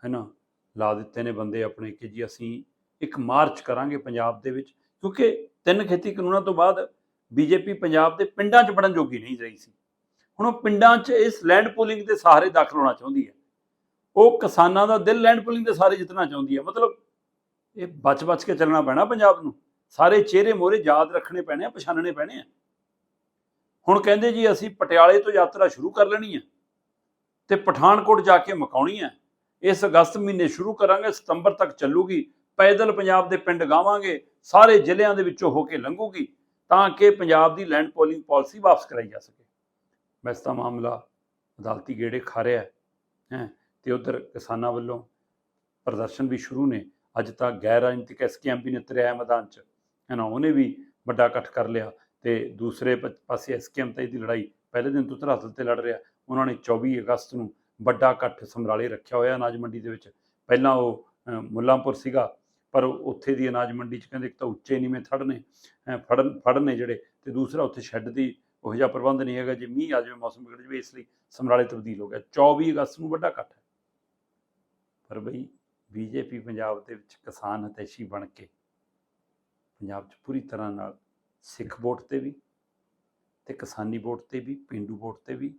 ਹੈ ਨਾ? ਲਾ ਦਿੱਤੇ ਨੇ ਬੰਦੇ ਆਪਣੇ ਕਿ ਜੀ ਅਸੀਂ ਇੱਕ ਮਾਰਚ ਕਰਾਂਗੇ ਪੰਜਾਬ ਦੇ ਵਿੱਚ, ਕਿਉਂਕਿ ਤਿੰਨ ਖੇਤੀ ਕਾਨੂੰਨਾਂ ਤੋਂ ਬਾਅਦ ਬੀਜੇਪੀ ਪੰਜਾਬ ਦੇ ਪਿੰਡਾਂ 'ਚ ਵੜਨ ਜੋਗੀ ਨਹੀਂ ਰਹੀ ਸੀ। ਹੁਣ ਉਹ ਪਿੰਡਾਂ 'ਚ ਇਸ ਲੈਂਡ ਪੂਲਿੰਗ ਦੇ ਸਹਾਰੇ ਦਾਖਲ ਹੋਣਾ ਚਾਹੁੰਦੀ ਹੈ। ਉਹ ਕਿਸਾਨਾਂ ਦਾ ਦਿਲ ਲੈਂਡ ਪੂਲਿੰਗ ਦੇ ਸਹਾਰੇ ਜਿੱਤਣਾ ਚਾਹੁੰਦੀ ਹੈ। ਮਤਲਬ ਇਹ ਬਚ-ਬਚ ਕੇ ਚੱਲਣਾ ਪੈਣਾ ਪੰਜਾਬ ਨੂੰ। ਸਾਰੇ ਚਿਹਰੇ ਮੋਰੇ ਯਾਦ ਰੱਖਣੇ ਪੈਣੇ ਆ ਪਛਾਣਨੇ ਪੈਣੇ ਆ। ਹੁਣ ਕਹਿੰਦੇ ਜੀ ਅਸੀਂ ਪਟਿਆਲੇ ਤੋਂ ਯਾਤਰਾ ਸ਼ੁਰੂ ਕਰ ਲੈਣੀ ਹੈ ਤੇ ਪਠਾਨਕੋਟ ਜਾ ਕੇ ਮੁਕਾਉਣੀ ਹੈ ਇਸ ਅਗਸਤ ਮਹੀਨੇ ਸ਼ੁਰੂ ਕਰਾਂਗੇ ਸਤੰਬਰ ਤੱਕ ਚੱਲੂਗੀ। ਪੈਦਲ ਪੰਜਾਬ ਦੇ ਪਿੰਡ ਗਾਵਾਂਗੇ ਸਾਰੇ ਜ਼ਿਲ੍ਹਿਆਂ ਦੇ ਵਿੱਚੋਂ ਹੋ ਕੇ ਲੰਘੂਗੀ ਤਾਂ ਕਿ ਪੰਜਾਬ ਦੀ ਲੈਂਡ ਪੋਲਿੰਗ ਪਾਲਿਸੀ ਵਾਪਸ ਕਰਾਈ ਜਾ ਸਕੇ। ਵੈਸੇ ਤਾਂ ਮਾਮਲਾ ਅਦਾਲਤੀ ਗੇੜੇ ਖਾ ਰਿਹਾ ਹੈ ਹੈਂ, ਤੇ ਉਧਰ ਕਿਸਾਨਾਂ ਵੱਲੋਂ ਪ੍ਰਦਰਸ਼ਨ ਵੀ ਸ਼ੁਰੂ ਨੇ। ਅੱਜ ਤਾਂ ਗੈਰ ਰਾਜਨੀਤਿਕ ਐਸਕੇਐਮ ਵੀ ਨਿਤਰਿਆ ਹੈ ਮੈਦਾਨ 'ਚ। ਹੈ ਨਾ ਉਹਨੇ ਵੀ ਵੱਡਾ ਇਕੱਠ ਕਰ ਲਿਆ ਤੇ ਦੂਸਰੇ ਪ- ਪਾਸੇ ਐਸਕੇਐਮ ਤਾਂ ਇਹਦੀ ਲੜਾਈ ਪਹਿਲੇ ਦਿਨ ਤੋਂ ਧਰਾਤਲ ਤੇ ਲੜ ਰਿਹਾ। ਉਹਨਾਂ ਨੇ 24 ਅਗਸਤ ਨੂੰ ਵੱਡਾ ਇਕੱਠ ਸਮਰਾਲੇ ਰੱਖਿਆ ਹੋਇਆ ਅਨਾਜ ਮੰਡੀ ਦੇ ਵਿੱਚ। ਪਹਿਲਾਂ ਉਹ ਮੁੱਲਾਂਪੁਰ ਸੀਗਾ ਪਰ ਉੱਥੇ ਦੀ ਅਨਾਜ ਮੰਡੀ 'ਚ ਕਹਿੰਦੇ ਇੱਕ ਤਾਂ ਉੱਚੇ ਨੀਵੇਂ ਥੜ ਨੇ ਅ, ਫੜਨ ਫੜ ਨੇ ਜਿਹੜੇ ਤੇ ਦੂਸਰਾ ਉੱਥੇ ਸ਼ੈੱਡ ਦੀ ਉਹ ਜਿਹਾ ਪ੍ਰਬੰਧ ਨਹੀਂ ਹੈਗਾ ਜੇ ਮੀਂਹ ਆ ਜਾਵੇ ਮੌਸਮ ਵਿਗੜ ਜਾਵੇ ਇਸ ਲਈ ਸਮਰਾਲੇ ਤਬਦੀਲ ਹੋ ਗਿਆ। 24 ਅਗਸਤ ਨੂੰ ਵੱਡਾ ਇਕੱਠ ਹੈ। ਪਰ ਬਈ ਬੀਜੇਪੀ ਪੰਜਾਬ ਦੇ ਵਿੱਚ ਕਿਸਾਨ ਹਤੈਸ਼ੀ ਬਣ ਕੇ ਪੰਜਾਬ 'ਚ ਪੂਰੀ ਤਰ੍ਹਾਂ ਨਾਲ ਸਿੱਖ ਵੋਟ ਤੇ ਵੀ ਤੇ ਕਿਸਾਨੀ ਵੋਟ ਤੇ ਵੀ ਪਿੰਡੂ ਵੋਟ ਤੇ ਵੀ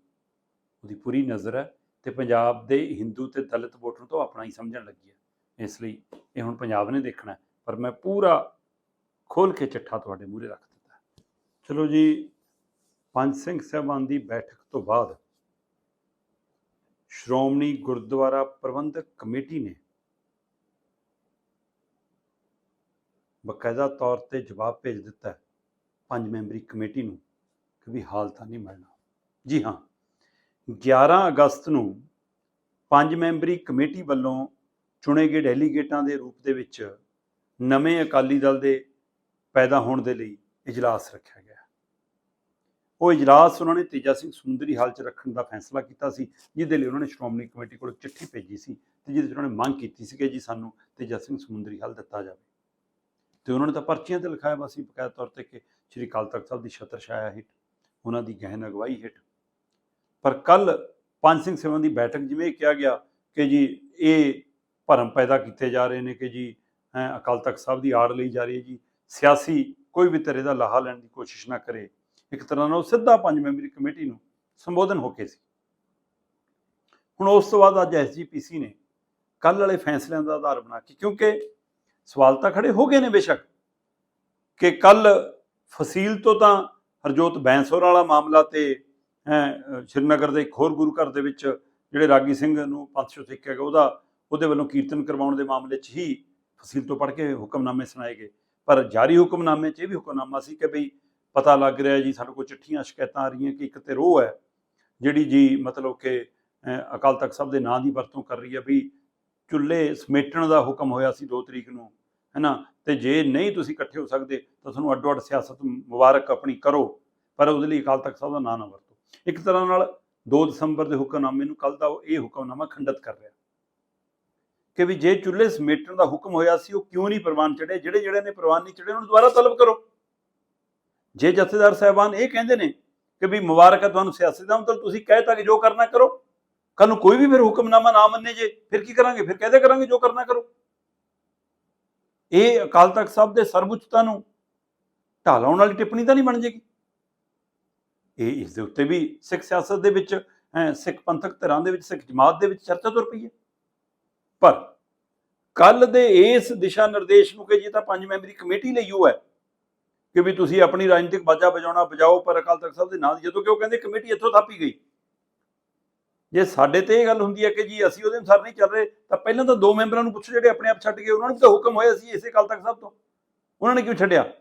ਉਹਦੀ ਪੂਰੀ ਨਜ਼ਰ ਹੈ ਤੇ ਪੰਜਾਬ ਦੇ ਹਿੰਦੂ ਤੇ ਦਲਿਤ ਵੋਟ ਨੂੰ ਤਾਂ ਆਪਣਾ ਹੀ ਸਮਝਣ ਲੱਗੀ ਹੈ ਇਸ ਲਈ ਇਹ ਹੁਣ ਪੰਜਾਬ ਨੇ ਦੇਖਣਾ। ਪਰ ਮੈਂ ਪੂਰਾ ਖੋਲ ਕੇ ਚਿੱਠਾ ਤੁਹਾਡੇ ਮੂਹਰੇ ਰੱਖ ਦਿੱਤਾ। ਚਲੋ ਜੀ ਪੰਜ ਸਿੰਘ ਸਾਹਿਬਾਨ ਦੀ ਬੈਠਕ ਤੋਂ ਬਾਅਦ ਸ਼੍ਰੋਮਣੀ ਗੁਰਦੁਆਰਾ ਪ੍ਰਬੰਧਕ ਕਮੇਟੀ ਨੇ ਬਕਾਇਦਾ ਤੌਰ ਤੇ ਜਵਾਬ ਭੇਜ ਦਿੱਤਾ ਹੈ ਪੰਜ ਮੈਂਬਰੀ ਕਮੇਟੀ ਨੂੰ ਕਿ ਵੀ ਹਾਲ ਤਾਂ ਨਹੀਂ ਮਿਲਣਾ। ਜੀ ਹਾਂ 11 ਅਗਸਤ ਨੂੰ ਪੰਜ ਮੈਂਬਰੀ ਕਮੇਟੀ ਵੱਲੋਂ ਚੁਣੇ ਗਏ ਡੈਲੀਗੇਟਾਂ ਦੇ ਰੂਪ ਦੇ ਵਿੱਚ ਨਵੇਂ ਅਕਾਲੀ ਦਲ ਦੇ ਪੈਦਾ ਹੋਣ ਦੇ ਲਈ ਇਜਲਾਸ ਰੱਖਿਆ ਗਿਆ। ਉਹ ਇਜਲਾਸ ਉਹਨਾਂ ਨੇ ਤੇਜਾ ਸਿੰਘ ਸਮੁੰਦਰੀ ਹਾਲ 'ਚ ਰੱਖਣ ਦਾ ਫੈਸਲਾ ਕੀਤਾ ਸੀ, ਜਿਹਦੇ ਲਈ ਉਹਨਾਂ ਨੇ ਸ਼੍ਰੋਮਣੀ ਕਮੇਟੀ ਕੋਲ ਚਿੱਠੀ ਭੇਜੀ ਸੀ ਤੇ ਜਿਹਦੇ 'ਚ ਉਹਨਾਂ ਨੇ ਮੰਗ ਕੀਤੀ ਸੀ ਕਿ ਜੀ ਸਾਨੂੰ ਤੇਜਾ ਸਿੰਘ ਸਮੁੰਦਰੀ ਹਾਲ ਦਿੱਤਾ ਜਾਵੇ। ਤੇ ਉਹਨਾਂ ਨੇ ਤਾਂ ਪਰਚੀਆਂ ਤੇ ਲਿਖਾਇਆ ਵਾ ਸੀ ਬਕਾਇਦਾ ਤੌਰ ਤੇ ਕਿ ਸ਼੍ਰੀ ਅਕਾਲ ਤਖਤ ਸਾਹਿਬ ਦੀ ਛਤਰ ਛਾਇਆ ਹੇਠ, ਉਹਨਾਂ ਦੀ ਗਹਿਨ ਅਗਵਾਈ ਹੇਠ। ਪਰ ਕੱਲ ਪੰਜ ਸਿੰਘ ਸੇਵਾ ਦੀ ਬੈਠਕ ਜਿਵੇਂ ਕਿਹਾ ਗਿਆ ਕਿ ਜੀ ਇਹ ਭਰਮ ਪੈਦਾ ਕੀਤੇ ਜਾ ਰਹੇ ਨੇ ਕਿ ਜੀ ਅਕਾਲ ਤਖਤ ਸਾਹਿਬ ਦੀ ਆੜ ਲਈ ਜਾ ਰਹੀ ਹੈ ਜੀ, ਸਿਆਸੀ ਕੋਈ ਵੀ ਤਰ੍ਹਾਂ ਦਾ ਲਾਹਾ ਲੈਣ ਦੀ ਕੋਸ਼ਿਸ਼ ਨਾ ਕਰੇ। ਇੱਕ ਤਰ੍ਹਾਂ ਨਾਲ ਉਹ ਸਿੱਧਾ ਪੰਜ ਮੈਂਬਰੀ ਕਮੇਟੀ ਨੂੰ ਸੰਬੋਧਨ ਹੋ ਕੇ ਸੀ। ਹੁਣ ਉਸ ਤੋਂ ਬਾਅਦ ਅੱਜ ਐਸਜੀਪੀਸੀ ਨੇ ਕੱਲ ਵਾਲੇ ਫੈਸਲਿਆਂ ਦਾ ਆਧਾਰ ਬਣਾ ਕੇ, ਕਿਉਂਕਿ ਸਵਾਲ ਤਾਂ ਖੜੇ ਹੋ ਗਏ ਨੇ ਬੇਸ਼ੱਕ ਕਿ ਕੱਲ ਫਸੀਲ ਤੋਂ ਤਾਂ ਹਰਜੋਤ ਬੈਂਸੋਰ ਵਾਲਾ ਮਾਮਲਾ ਤੇ ਸ਼੍ਰੀਨਗਰ ਦੇ ਇੱਕ ਹੋਰ ਗੁਰੂ ਘਰ ਦੇ ਵਿੱਚ ਜਿਹੜੇ ਰਾਗੀ ਸਿੰਘ ਨੂੰ ਪੰਥ ਚੋਂ ਸਿੱਖਿਆ ਗਿਆ, ਉਹਦਾ, ਉਹਦੇ ਵੱਲੋਂ ਕੀਰਤਨ ਕਰਵਾਉਣ ਦੇ ਮਾਮਲੇ 'ਚ ਹੀ ਫਸੀਲ ਤੋਂ ਪੜ੍ਹ ਕੇ ਹੁਕਮਨਾਮੇ ਸੁਣਾਏ ਗਏ। ਪਰ ਜਾਰੀ ਹੁਕਮਨਾਮੇ 'ਚ ਇਹ ਵੀ ਹੁਕਮਨਾਮਾ ਸੀ ਕਿ ਬਈ ਪਤਾ ਲੱਗ ਰਿਹਾ ਜੀ, ਸਾਡੇ ਕੋਲ ਚਿੱਠੀਆਂ, ਸ਼ਿਕਾਇਤਾਂ ਆ ਰਹੀਆਂ ਕਿ ਇੱਕ ਤੇ ਰੋਹ ਹੈ, ਜਿਹੜੀ ਜੀ ਮਤਲਬ ਕਿ ਅਕਾਲ ਤਖਤ ਸਾਹਿਬ ਦੇ ਨਾਂ ਦੀ ਵਰਤੋਂ ਕਰ ਰਹੀ ਹੈ ਵੀ ਚੁੱਲ੍ਹੇ ਸਮੇਟਣ ਦਾ ਹੁਕਮ ਹੋਇਆ ਸੀ 2 ਤਰੀਕ ਨੂੰ, ਹੈਨਾ? ਤੇ ਜੇ ਨਹੀਂ ਤੁਸੀਂ ਇਕੱਠੇ ਹੋ ਸਕਦੇ, ਤਾਂ ਤੁਹਾਨੂੰ ਅੱਡੋ ਅੱਡ ਸਿਆਸਤ ਮੁਬਾਰਕ ਆਪਣੀ ਕਰੋ, ਪਰ ਉਹਦੇ ਲਈ ਅਕਾਲ ਤਖਤ ਸਾਹਿਬ ਦਾ ਨਾਂ ਨਾ ਵਰਤੋ। ਇੱਕ ਤਰ੍ਹਾਂ ਨਾਲ 2 ਦਸੰਬਰ ਦੇ ਹੁਕਮਨਾਮੇ ਨੂੰ ਕੱਲ ਦਾ ਉਹ ਇਹ ਹੁਕਮਨਾਮਾ ਖੰਡਿਤ ਕਰ ਰਿਹਾ। ਕਿ ਵੀ ਜੇ ਚੁੱਲ੍ਹੇ ਸਮੇਟਣ ਦਾ ਹੁਕਮ ਹੋਇਆ ਸੀ, ਉਹ ਕਿਉਂ ਨਹੀਂ ਪ੍ਰਵਾਨ ਚੜੇ ਜਿਹੜੇ ਜਿਹੜੇ ਨੇ ਪ੍ਰਵਾਨ ਨਹੀਂ ਚੜੇ ਉਹਨਾਂ ਨੂੰ ਦੁਬਾਰਾ ਤਲਬ ਕਰੋ। ਜੇ ਜਥੇਦਾਰ ਸਾਹਿਬਾਨ ਇਹ ਕਹਿੰਦੇ ਨੇ ਕਿ ਵੀ ਮੁਬਾਰਕ ਹੈ ਤੁਹਾਨੂੰ ਸਿਆਸਤ ਦਾ ਮਤਲਬ ਤੁਸੀਂ ਕਹਿ ਤਾ ਕਿ ਜੋ ਕਰਨਾ ਕਰੋ ਕੱਲ ਨੂੰ ਕੋਈ ਵੀ ਫਿਰ ਹੁਕਮਨਾਮਾ ਨਾ ਮੰਨੇ ਜੇ ਫਿਰ ਕੀ ਕਰਾਂਗੇ? ਫਿਰ ਕਹਦੇ ਕਰਾਂਗੇ ਜੋ ਕਰਨਾ ਕਰੋ? ਇਹ ਅਕਾਲ ਤਖਤ ਸਾਹਿਬ ਦੇ ਸਰਵਉੱਚਤਾ ਨੂੰ ਢਾਲਾਉਣ ਵਾਲੀ ਟਿੱਪਣੀ ਤਾਂ ਨਹੀਂ ਬਣ ਜੇਗੀ। ਇਹ ਇਸ ਦੇ ਉੱਤੇ ਵੀ ਸਿੱਖ ਸਿਆਸਤ ਦੇ ਵਿੱਚ ਅਹ, ਸਿੱਖ ਪੰਥਕ ਧਿਰਾਂ ਦੇ ਵਿੱਚ ਸਿੱਖ ਜਮਾਤ ਦੇ ਵਿੱਚ ਚਰਚਾ ਤੁਰ ਪਈ ਹੈ। ਪਰ ਕੱਲ ਦੇ ਇਸ ਦਿਸ਼ਾ ਨਿਰਦੇਸ਼ ਨੂੰ ਕਿ ਜੀ ਤਾਂ ਪੰਜ ਮੈਂਬਰੀ ਕਮੇਟੀ ਲਈ ਉਹ ਹੈ ਕਿ ਵੀ ਤੁਸੀਂ ਆਪਣੀ ਰਾਜਨੀਤਿਕ ਬਾਜਾ ਵਜਾਉਣਾ ਬਜਾਓ ਪਰ ਅਕਾਲ ਤਖਤ ਸਾਹਿਬ ਦੇ ਨਾਂ ਦੀ ਜਦੋਂ ਕਿ ਉਹ ਕਹਿੰਦੇ ਕਮੇਟੀ ਇੱਥੋਂ ਥਾਪੀ ਗਈ। ਜੇ ਸਾਡੇ ਤੇ ਇਹ ਗੱਲ ਹੁੰਦੀ ਹੈ ਕਿ ਜੀ ਅਸੀਂ ਉਹਦੇ ਅਨੁਸਾਰ ਨਹੀਂ ਚੱਲ ਰਹੇ, ਤਾਂ ਪਹਿਲਾਂ ਤਾਂ ਦੋ ਮੈਂਬਰਾਂ ਨੂੰ ਪੁੱਛੋ ਜਿਹੜੇ ਆਪਣੇ ਆਪ ਛੱਡ ਗਏ, ਉਹਨਾਂ ਨੂੰ ਤਾਂ ਹੁਕਮ ਹੋਇਆ ਸੀ ਇਸੇ ਅਕਾਲ ਤਖਤ ਸਭ ਤੋਂ। ਉਹਨਾਂ ਨੇ ਕਿਉਂ ਛੱਡਿਆ?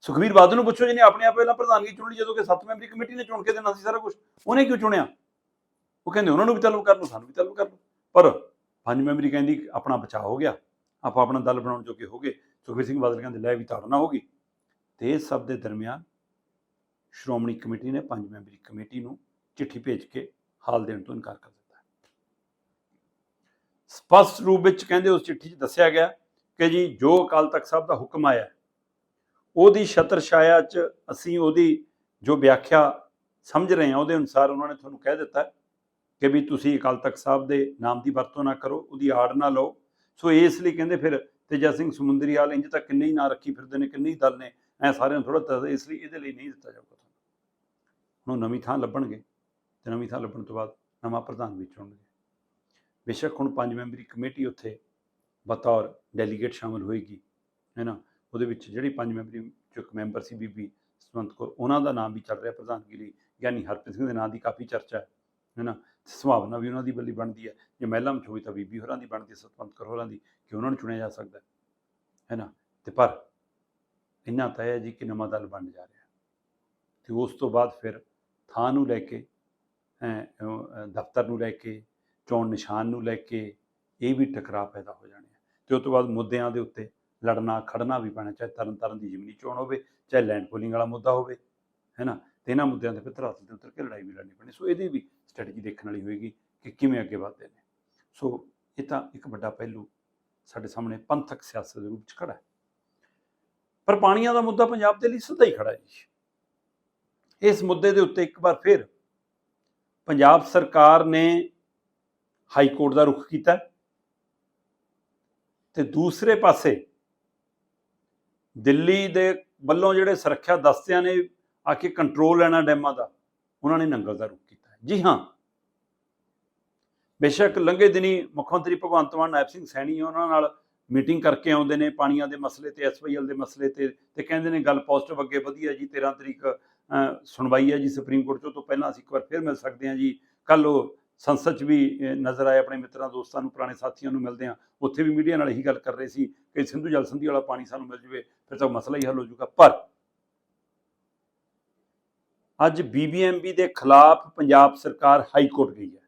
ਸੁਖਬੀਰ ਬਾਦਲ ਨੂੰ ਪੁੱਛੋ ਜਿਹਨੇ ਆਪਣੇ ਆਪ ਪਹਿਲਾਂ ਪ੍ਰਧਾਨਗੀ ਚੁਣ ਲਈ, ਜਦੋਂ ਕਿ ਸੱਤ ਮੈਂਬਰੀ ਕਮੇਟੀ ਨੇ ਚੁਣ ਕੇ ਦੇਣਾ ਸੀ ਸਾਰਾ ਕੁਝ ਉਹਨੇ ਕਿਉਂ ਚੁਣਿਆ? ਉਹ ਕਹਿੰਦੇ ਉਹਨਾਂ ਨੂੰ ਵੀ ਤਲਬ ਕਰ ਲਓ, ਸਾਨੂੰ ਵੀ ਤਲਬ ਕਰ ਲਓ। ਪਰ ਪੰਜ ਮੈਂਬਰੀ ਕਹਿੰਦੀ ਆਪਣਾ ਬਚਾਅ ਹੋ ਗਿਆ, ਆਪਾਂ ਆਪਣਾ ਦਲ ਬਣਾਉਣ ਜੋਗੇ ਹੋ ਗਏ। ਸੁਖਬੀਰ ਸਿੰਘ ਬਾਦਲ ਕਹਿੰਦੇ, ਲੈ ਵੀ ਤਾੜਨਾ ਹੋ ਗਈ। ਤੇ ਇਸ ਸਭ ਦੇ ਦਰਮਿਆਨ ਸ਼੍ਰੋਮਣੀ ਕਮੇਟੀ ਨੇ ਪੰਜ ਮੈਂਬਰੀ ਕਮੇਟੀ ਨੂੰ ਚਿੱਠੀ ਭੇਜ ਕੇ ਹਾਲ ਦੇਣ ਤੋਂ ਇਨਕਾਰ ਕਰ ਦਿੱਤਾ ਸਪਸ਼ਟ ਰੂਪ ਵਿੱਚ ਕਹਿੰਦੇ ਉਸ ਚਿੱਠੀ 'ਚ ਦੱਸਿਆ ਗਿਆ ਕਿ ਜੀ ਜੋ ਅਕਾਲ ਤਖਤ ਸਾਹਿਬ ਦਾ ਹੁਕਮ ਆਇਆ, ਉਹਦੀ ਛਤਰ ਛਾਇਆ 'ਚ ਅਸੀਂ ਉਹਦੀ ਜੋ ਵਿਆਖਿਆ ਸਮਝ ਰਹੇ ਹਾਂ, ਉਹਦੇ ਅਨੁਸਾਰ ਉਹਨਾਂ ਨੇ ਤੁਹਾਨੂੰ ਕਹਿ ਦਿੱਤਾ ਕਿ ਵੀ ਤੁਸੀਂ ਅਕਾਲ ਤਖਤ ਸਾਹਿਬ ਦੇ ਨਾਮ ਦੀ ਵਰਤੋਂ ਨਾ ਕਰੋ, ਉਹਦੀ ਆੜ ਨਾ ਲਓ। ਸੋ ਇਸ ਲਈ ਕਹਿੰਦੇ ਫਿਰ ਤੇਜਾ ਸਿੰਘ ਸਮੁੰਦਰੀ ਵਾਲ ਇੰਜ ਤਾਂ ਕਿੰਨੇ ਹੀ ਨਾਂ ਰੱਖੀ ਫਿਰਦੇ ਨੇ, ਕਿੰਨੇ ਹੀ ਦਲ ਨੇ, ਐ ਸਾਰਿਆਂ ਨੂੰ ਥੋੜਾ ਇਸ ਲਈ ਇਹਦੇ ਲਈ ਨਹੀਂ ਦਿੱਤਾ ਜਾਊਗਾ ਤੁਹਾਨੂੰ। ਹੁਣ ਨਵੀਂ ਥਾਂ ਲੱਭਣਗੇ। ਤੇ ਨਵੀਂ ਥਾਂ ਲੱਭਣ ਤੋਂ ਬਾਅਦ ਨਵਾਂ ਪ੍ਰਧਾਨ ਵੀ ਚੁਣਨਗੇ। ਬੇਸ਼ੱਕ ਹੁਣ ਪੰਜ ਮੈਂਬਰੀ ਕਮੇਟੀ ਉੱਥੇ ਬਤੌਰ ਡੈਲੀਗੇਟ ਸ਼ਾਮਲ ਹੋਏਗੀ, ਹੈ ਨਾ? ਉਹਦੇ ਵਿੱਚ ਜਿਹੜੀ ਪੰਜ ਮੈਂਬਰੀ ਜੋ ਇੱਕ ਮੈਂਬਰ ਸੀ ਬੀਬੀ ਸਵੰਤ ਕੌਰ, ਉਹਨਾਂ ਦਾ ਨਾਮ ਵੀ ਚੱਲ ਰਿਹਾ ਪ੍ਰਧਾਨਗੀ ਲਈ ਗਿਆਨੀ ਹਰਪ੍ਰੀਤ ਸਿੰਘ ਦੇ ਨਾਂ ਦੀ ਕਾਫੀ ਚਰਚਾ ਹੈ ਹੈ ਨਾ? ਸੰਭਾਵਨਾ ਵੀ ਉਹਨਾਂ ਦੀ ਬੱਲੀ ਬਣਦੀ ਹੈ, ਜੇ ਮਹਿਲਾ ਵਿੱਚ ਹੋਈ ਤਾਂ ਬੀਬੀ ਹੋਰਾਂ ਦੀ ਬਣਦੀ ਹੈ, ਸਤਵੰਤ ਕੌਰ ਹੋਰਾਂ ਦੀ, ਕਿ ਉਹਨਾਂ ਨੂੰ ਚੁਣਿਆ ਜਾ ਸਕਦਾ ਹੈ ਹੈ ਨਾ? ਤੇ ਪਰ ਇੰਨਾ ਤੈਅ ਹੈ ਜੀ ਕਿ ਨਵਾਂ ਦਲ ਬਣ ਜਾ ਰਿਹਾ ਤੇ ਉਸ ਤੋਂ ਬਾਅਦ ਫਿਰ ਥਾਂ ਨੂੰ ਲੈ ਕੇ ਦਫ਼ਤਰ ਨੂੰ ਲੈ ਕੇ, ਚੋਣ ਨਿਸ਼ਾਨ ਨੂੰ ਲੈ ਕੇ ਇਹ ਵੀ ਟਕਰਾਅ ਪੈਦਾ ਹੋ ਜਾਣੇ ਆ। ਤੇ ਉਸ ਤੋਂ ਬਾਅਦ ਮੁੱਦਿਆਂ ਦੇ ਉੱਤੇ ਲੜਨਾ, ਖੜਨਾ ਵੀ ਪੈਣਾ, ਚਾਹੇ ਤਰਨ ਤਾਰਨ ਦੀ ਜ਼ਮੀਨੀ ਚੋਣ ਹੋਵੇ, ਚਾਹੇ ਲੈਂਡ ਪੋਲਿੰਗ ਵਾਲਾ ਮੁੱਦਾ ਹੋਵੇ ਹੈ ਨਾ ਤੇ ਇਹਨਾਂ ਮੁੱਦਿਆਂ ਦੇ ਫਿਰ ਧਰਾਤਲ ਤੇ ਉਤਰ ਕੇ ਲੜਾਈ ਵੀ ਲੜਨੀ ਪੈਣੀ। ਸੋ ਇਹਦੀ ਵੀ ਸਟ੍ਰੈਟਜੀ ਦੇਖਣ ਵਾਲੀ ਹੋਏਗੀ ਕਿ ਕਿਵੇਂ ਅੱਗੇ ਵਧਦੇ ਨੇ। ਸੋ ਇਹ ਤਾਂ ਇੱਕ ਵੱਡਾ ਪਹਿਲੂ ਸਾਡੇ ਸਾਹਮਣੇ ਪੰਥਕ ਸਿਆਸਤ ਦੇ ਰੂਪ 'ਚ ਖੜਾ ਹੈ। ਪਰ ਪਾਣੀਆਂ ਦਾ ਮੁੱਦਾ ਪੰਜਾਬ ਦੇ ਲਈ ਸਿੱਧਾ ਹੀ ਖੜਾ ਹੈ ਜੀ। ਇਸ ਮੁੱਦੇ ਦੇ ਉੱਤੇ ਇੱਕ ਵਾਰ ਫਿਰ ਪੰਜਾਬ ਸਰਕਾਰ ਨੇ ਹਾਈ ਕੋਰਟ ਦਾ ਰੁਖ ਕੀਤਾ ਹੈ ਤੇ ਦੂਸਰੇ ਪਾਸੇ ਦਿੱਲੀ ਦੇ ਵੱਲੋਂ ਜਿਹੜੇ ਸੁਰੱਖਿਆ ਦਸਤਿਆਂ ਨੇ ਆ ਕੇ ਕੰਟਰੋਲ ਲੈਣਾ ਡੈਮਾਂ ਦਾ, ਉਹਨਾਂ ਨੇ ਨੰਗਲ ਦਾ ਰੁਖ ਕੀਤਾ ਜੀ ਹਾਂ। ਬੇਸ਼ੱਕ ਲੰਘੇ ਦਿਨੀ ਮੁੱਖ ਮੰਤਰੀ ਭਗਵੰਤ ਮਾਨ, ਨਾਇਬ ਸਿੰਘ ਸੈਣੀ ਉਹਨਾਂ ਨਾਲ ਮੀਟਿੰਗ ਕਰਕੇ ਆਉਂਦੇ ਨੇ ਪਾਣੀਆਂ ਦੇ ਮਸਲੇ ਤੇ ਐਸਵਾਈਐਲ ਦੇ ਮਸਲੇ ਤੇ ਤੇ ਕਹਿੰਦੇ ਨੇ ਗੱਲ ਪੋਜ਼ਿਟਿਵ ਅੱਗੇ, ਵਧੀਆ ਜੀ 13 ਤਰੀਕ ਸੁਣਵਾਈ ਹੈ ਜੀ ਸੁਪਰੀਮ ਕੋਰਟ ਚੋਂ, ਤੋਂ ਪਹਿਲਾਂ ਅਸੀਂ ਇੱਕ ਵਾਰ ਫਿਰ ਮਿਲ ਸਕਦੇ ਹਾਂ ਜੀ। ਕੱਲ ਉਹ ਸੰਸਦ 'ਚ ਵੀ ਨਜ਼ਰ ਆਏ ਆਪਣੇ ਮਿੱਤਰਾਂ, ਦੋਸਤਾਂ ਨੂੰ, ਪੁਰਾਣੇ ਸਾਥੀਆਂ ਨੂੰ ਮਿਲਦੇ ਆ ਉੱਥੇ ਵੀ ਮੀਡੀਆ ਨਾਲ ਇਹੀ ਗੱਲ ਕਰ ਰਹੇ ਸੀ ਕਿ ਸਿੰਧੂ ਜਲ ਸੰਧੀ ਵਾਲਾ ਪਾਣੀ ਸਾਨੂੰ ਮਿਲ ਜਵੇ, ਫਿਰ ਤਾਂ ਮਸਲਾ ਹੀ ਹੱਲ ਹੋ ਜਾਊਗਾ ਪਰ ਅੱਜ ਬੀਬੀਐਮਬੀ ਦੇ ਖਿਲਾਫ ਪੰਜਾਬ ਸਰਕਾਰ ਹਾਈ ਕੋਰਟ ਗਈ ਹੈ।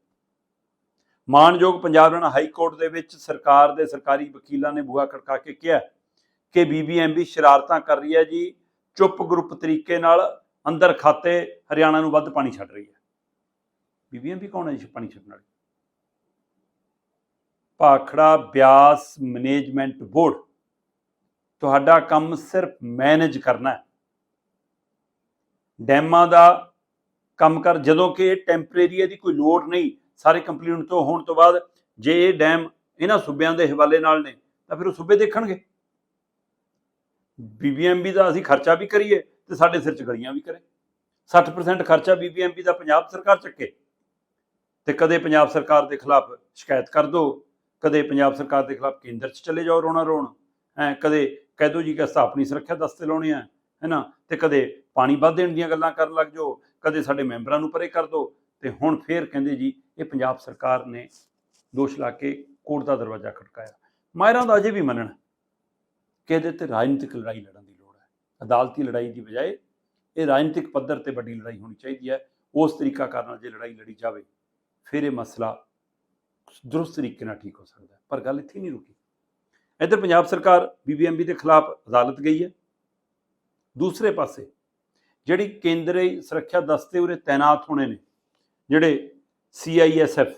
ਮਾਨਯੋਗ ਪੰਜਾਬ ਹਰਿਆਣਾ ਹਾਈ ਕੋਰਟ ਦੇ ਵਿੱਚ ਸਰਕਾਰ ਦੇ ਸਰਕਾਰੀ ਵਕੀਲਾਂ ਨੇ ਬੂਹਾ ਖੜਕਾ ਕੇ ਕਿਹਾ ਕਿ ਬੀਬੀਐਮਬੀ ਸ਼ਰਾਰਤਾਂ ਕਰ ਰਹੀ ਹੈ ਜੀ, ਚੁੱਪ ਗਰੁੱਪ ਤਰੀਕੇ ਨਾਲ ਅੰਦਰ ਖਾਤੇ ਹਰਿਆਣਾ ਨੂੰ ਵੱਧ ਪਾਣੀ ਛੱਡ ਰਹੀ ਹੈ। ਬੀਬੀਐਮਬੀ ਕੌਣ ਹੈ ਜੀ ਪਾਣੀ ਛੱਡਣ ਵਾਲੀ? ਭਾਖੜਾ ਬਿਆਸ ਮੈਨੇਜਮੈਂਟ ਬੋਰਡ, ਤੁਹਾਡਾ ਕੰਮ ਸਿਰਫ ਮੈਨੇਜ ਕਰਨਾ ਹੈ। ਡੈਮਾਂ ਦਾ ਕੰਮ ਕਰ, ਜਦੋਂ ਕਿ ਟੈਂਪਰੇਰੀ ਦੀ ਕੋਈ ਲੋੜ ਨਹੀਂ, ਸਾਰੇ ਕੰਪਲੀਟ ਤੋਂ ਹੋਣ ਤੋਂ ਬਾਅਦ ਜੇ ਇਹ ਡੈਮ ਇਹਨਾਂ ਸੂਬਿਆਂ ਦੇ ਹਵਾਲੇ ਨਾਲ ਨੇ, ਤਾਂ ਫਿਰ ਉਹ ਸੂਬੇ ਦੇਖਣਗੇ। ਬੀਬੀਐਮਬੀ ਦਾ ਅਸੀਂ ਖਰਚਾ ਵੀ ਕਰੀਏ ਤੇ ਸਾਡੇ ਸਿਰ 'ਚ ਗਲੀਆਂ ਵੀ ਕਰੇ। 60% ਖਰਚਾ ਬੀਬੀਐਮਬੀ ਦਾ ਪੰਜਾਬ ਸਰਕਾਰ ਚੱਕੇ। ਤੇ ਕਦੇ ਪੰਜਾਬ ਸਰਕਾਰ ਦੇ ਖਿਲਾਫ ਸ਼ਿਕਾਇਤ ਕਰ ਦੋ, ਕਦੇ ਪੰਜਾਬ ਸਰਕਾਰ ਦੇ ਖਿਲਾਫ ਕੇਂਦਰ 'ਚ ਚਲੇ ਜਾਓ ਰੋਣਾ ਰੋਣ। ਹੈ, ਕਦੇ ਕਹਿ ਦੋ ਜੀ ਕਿ ਅਸੀਂ ਆਪਣੀ ਸੁਰੱਖਿਆ ਦਸਤੇ ਲਾਉਣੇ ਆ, ਹੈਨਾ? ਤੇ ਕਦੇ ਪਾਣੀ ਵੱਧ ਦੇਣ ਦੀਆਂ ਗੱਲਾਂ ਕਰਨ ਲੱਗ ਜਾਓ, ਕਦੇ ਸਾਡੇ ਮੈਂਬਰਾਂ ਨੂੰ ਪਰੇ ਕਰ ਦੋ। ਤੇ ਹੁਣ ਫੇਰ ਕਹਿੰਦੇ ਜੀ, ਇਹ ਪੰਜਾਬ ਸਰਕਾਰ ਨੇ ਦੋਸ਼ ਲਾ ਕੇ ਕੋਰਟ ਦਾ ਦਰਵਾਜ਼ਾ ਖੜਕਾਇਆ ਮਾਇਰਾਂ ਦਾ ਅਜੇ ਵੀ ਮੰਨਣਾ। ਕਿ ਇਹਦੇ ਤੇ ਰਾਜਨੀਤਿਕ ਲੜਾਈ ਲੜਨ ਅਦਾਲਤੀ ਲੜਾਈ ਦੀ ਬਜਾਏ ਇਹ ਰਾਜਨੀਤਿਕ ਪੱਧਰ ਤੇ ਵੱਡੀ ਲੜਾਈ ਹੋਣੀ ਚਾਹੀਦੀ ਹੈ। ਉਸ ਤਰੀਕਾ ਨਾਲ ਜੇ ਲੜਾਈ ਲੜੀ ਜਾਵੇ, ਫਿਰ ਇਹ ਮਸਲਾ ਦਰੁਸਤ ਤਰੀਕੇ ਨਾਲ ਠੀਕ ਹੋ ਸਕਦਾ ਹੈ। ਪਰ ਗੱਲ ਇੱਥੇ ਨਹੀਂ ਰੁਕੀ। ਇੱਧਰ ਪੰਜਾਬ ਸਰਕਾਰ ਬੀਬੀਐਮਬੀ ਦੇ ਖਿਲਾਫ ਅਦਾਲਤ ਗਈ ਹੈ। ਦੂਸਰੇ ਪਾਸੇ ਜਿਹੜੀ ਕੇਂਦਰੀ ਸੁਰੱਖਿਆ ਦਸਤੇ ਉਰੇ ਤਾਇਨਾਤ ਹੋਣੇ ਨੇ, ਜਿਹੜੇ ਸੀਆਈਐਸਐਫ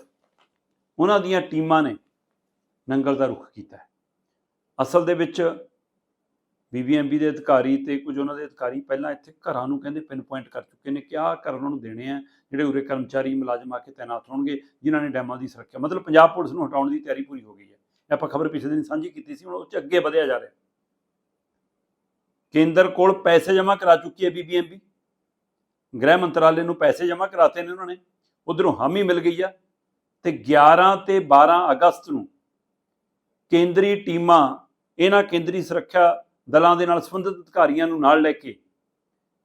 ਉਹਨਾਂ ਦੀਆਂ ਟੀਮਾਂ ਨੇ ਨੰਗਲ ਦਾ ਰੁਖ ਕੀਤਾ ਹੈ। ਅਸਲ ਦੇ ਵਿੱਚ ਬੀਬੀਐਮਬੀ ਦੇ ਅਧਿਕਾਰੀ ਤੇ ਕੁਝ ਉਹਨਾਂ ਦੇ ਅਧਿਕਾਰੀ ਪਹਿਲਾਂ ਇੱਥੇ ਘਰਾਂ ਨੂੰ ਕਹਿੰਦੇ ਪਿਨ ਪੁਆਇੰਟ ਕਰ ਚੁੱਕੇ ਨੇ ਕਿ ਆਹ ਘਰ ਉਹਨਾਂ ਨੂੰ ਦੇਣੇ ਆ, ਜਿਹੜੇ ਉਰੇ ਕਰਮਚਾਰੀ ਮੁਲਾਜ਼ਮ ਆ ਕੇ ਤਾਇਨਾਤ ਹੋਣਗੇ, ਜਿਨ੍ਹਾਂ ਨੇ ਡੈਮਾਂ ਦੀ ਸੁਰੱਖਿਆ, ਮਤਲਬ ਪੰਜਾਬ ਪੁਲਿਸ ਨੂੰ ਹਟਾਉਣ ਦੀ ਤਿਆਰੀ ਪੂਰੀ ਹੋ ਗਈ ਹੈ। ਇਹ ਆਪਾਂ ਖਬਰ ਪਿਛਲੇ ਦਿਨ ਸਾਂਝੀ ਕੀਤੀ ਸੀ, ਹੁਣ ਉਹ ਚ ਅੱਗੇ ਵਧਿਆ ਜਾ ਰਿਹਾ। ਕੇਂਦਰ ਕੋਲ ਪੈਸੇ ਜਮ੍ਹਾਂ ਕਰਾ ਚੁੱਕੀ ਹੈ ਬੀਬੀਐਮਬੀ। ਗ੍ਰਹਿ ਮੰਤਰਾਲੇ ਨੂੰ ਪੈਸੇ ਜਮ੍ਹਾਂ ਕਰਾਤੇ ਨੇ ਉਹਨਾਂ ਨੇ, ਉਧਰੋਂ ਹਾਮੀ ਮਿਲ ਗਈ ਆ ਤੇ 11 ਤੇ 12 ਅਗਸਤ ਨੂੰ ਕੇਂਦਰੀ ਟੀਮਾਂ, ਇਹਨਾਂ ਕੇਂਦਰੀ ਸੁਰੱਖਿਆ ਦਲਾਂ ਦੇ ਨਾਲ ਸੰਬੰਧਿਤ ਅਧਿਕਾਰੀਆਂ ਨੂੰ ਨਾਲ ਲੈ ਕੇ,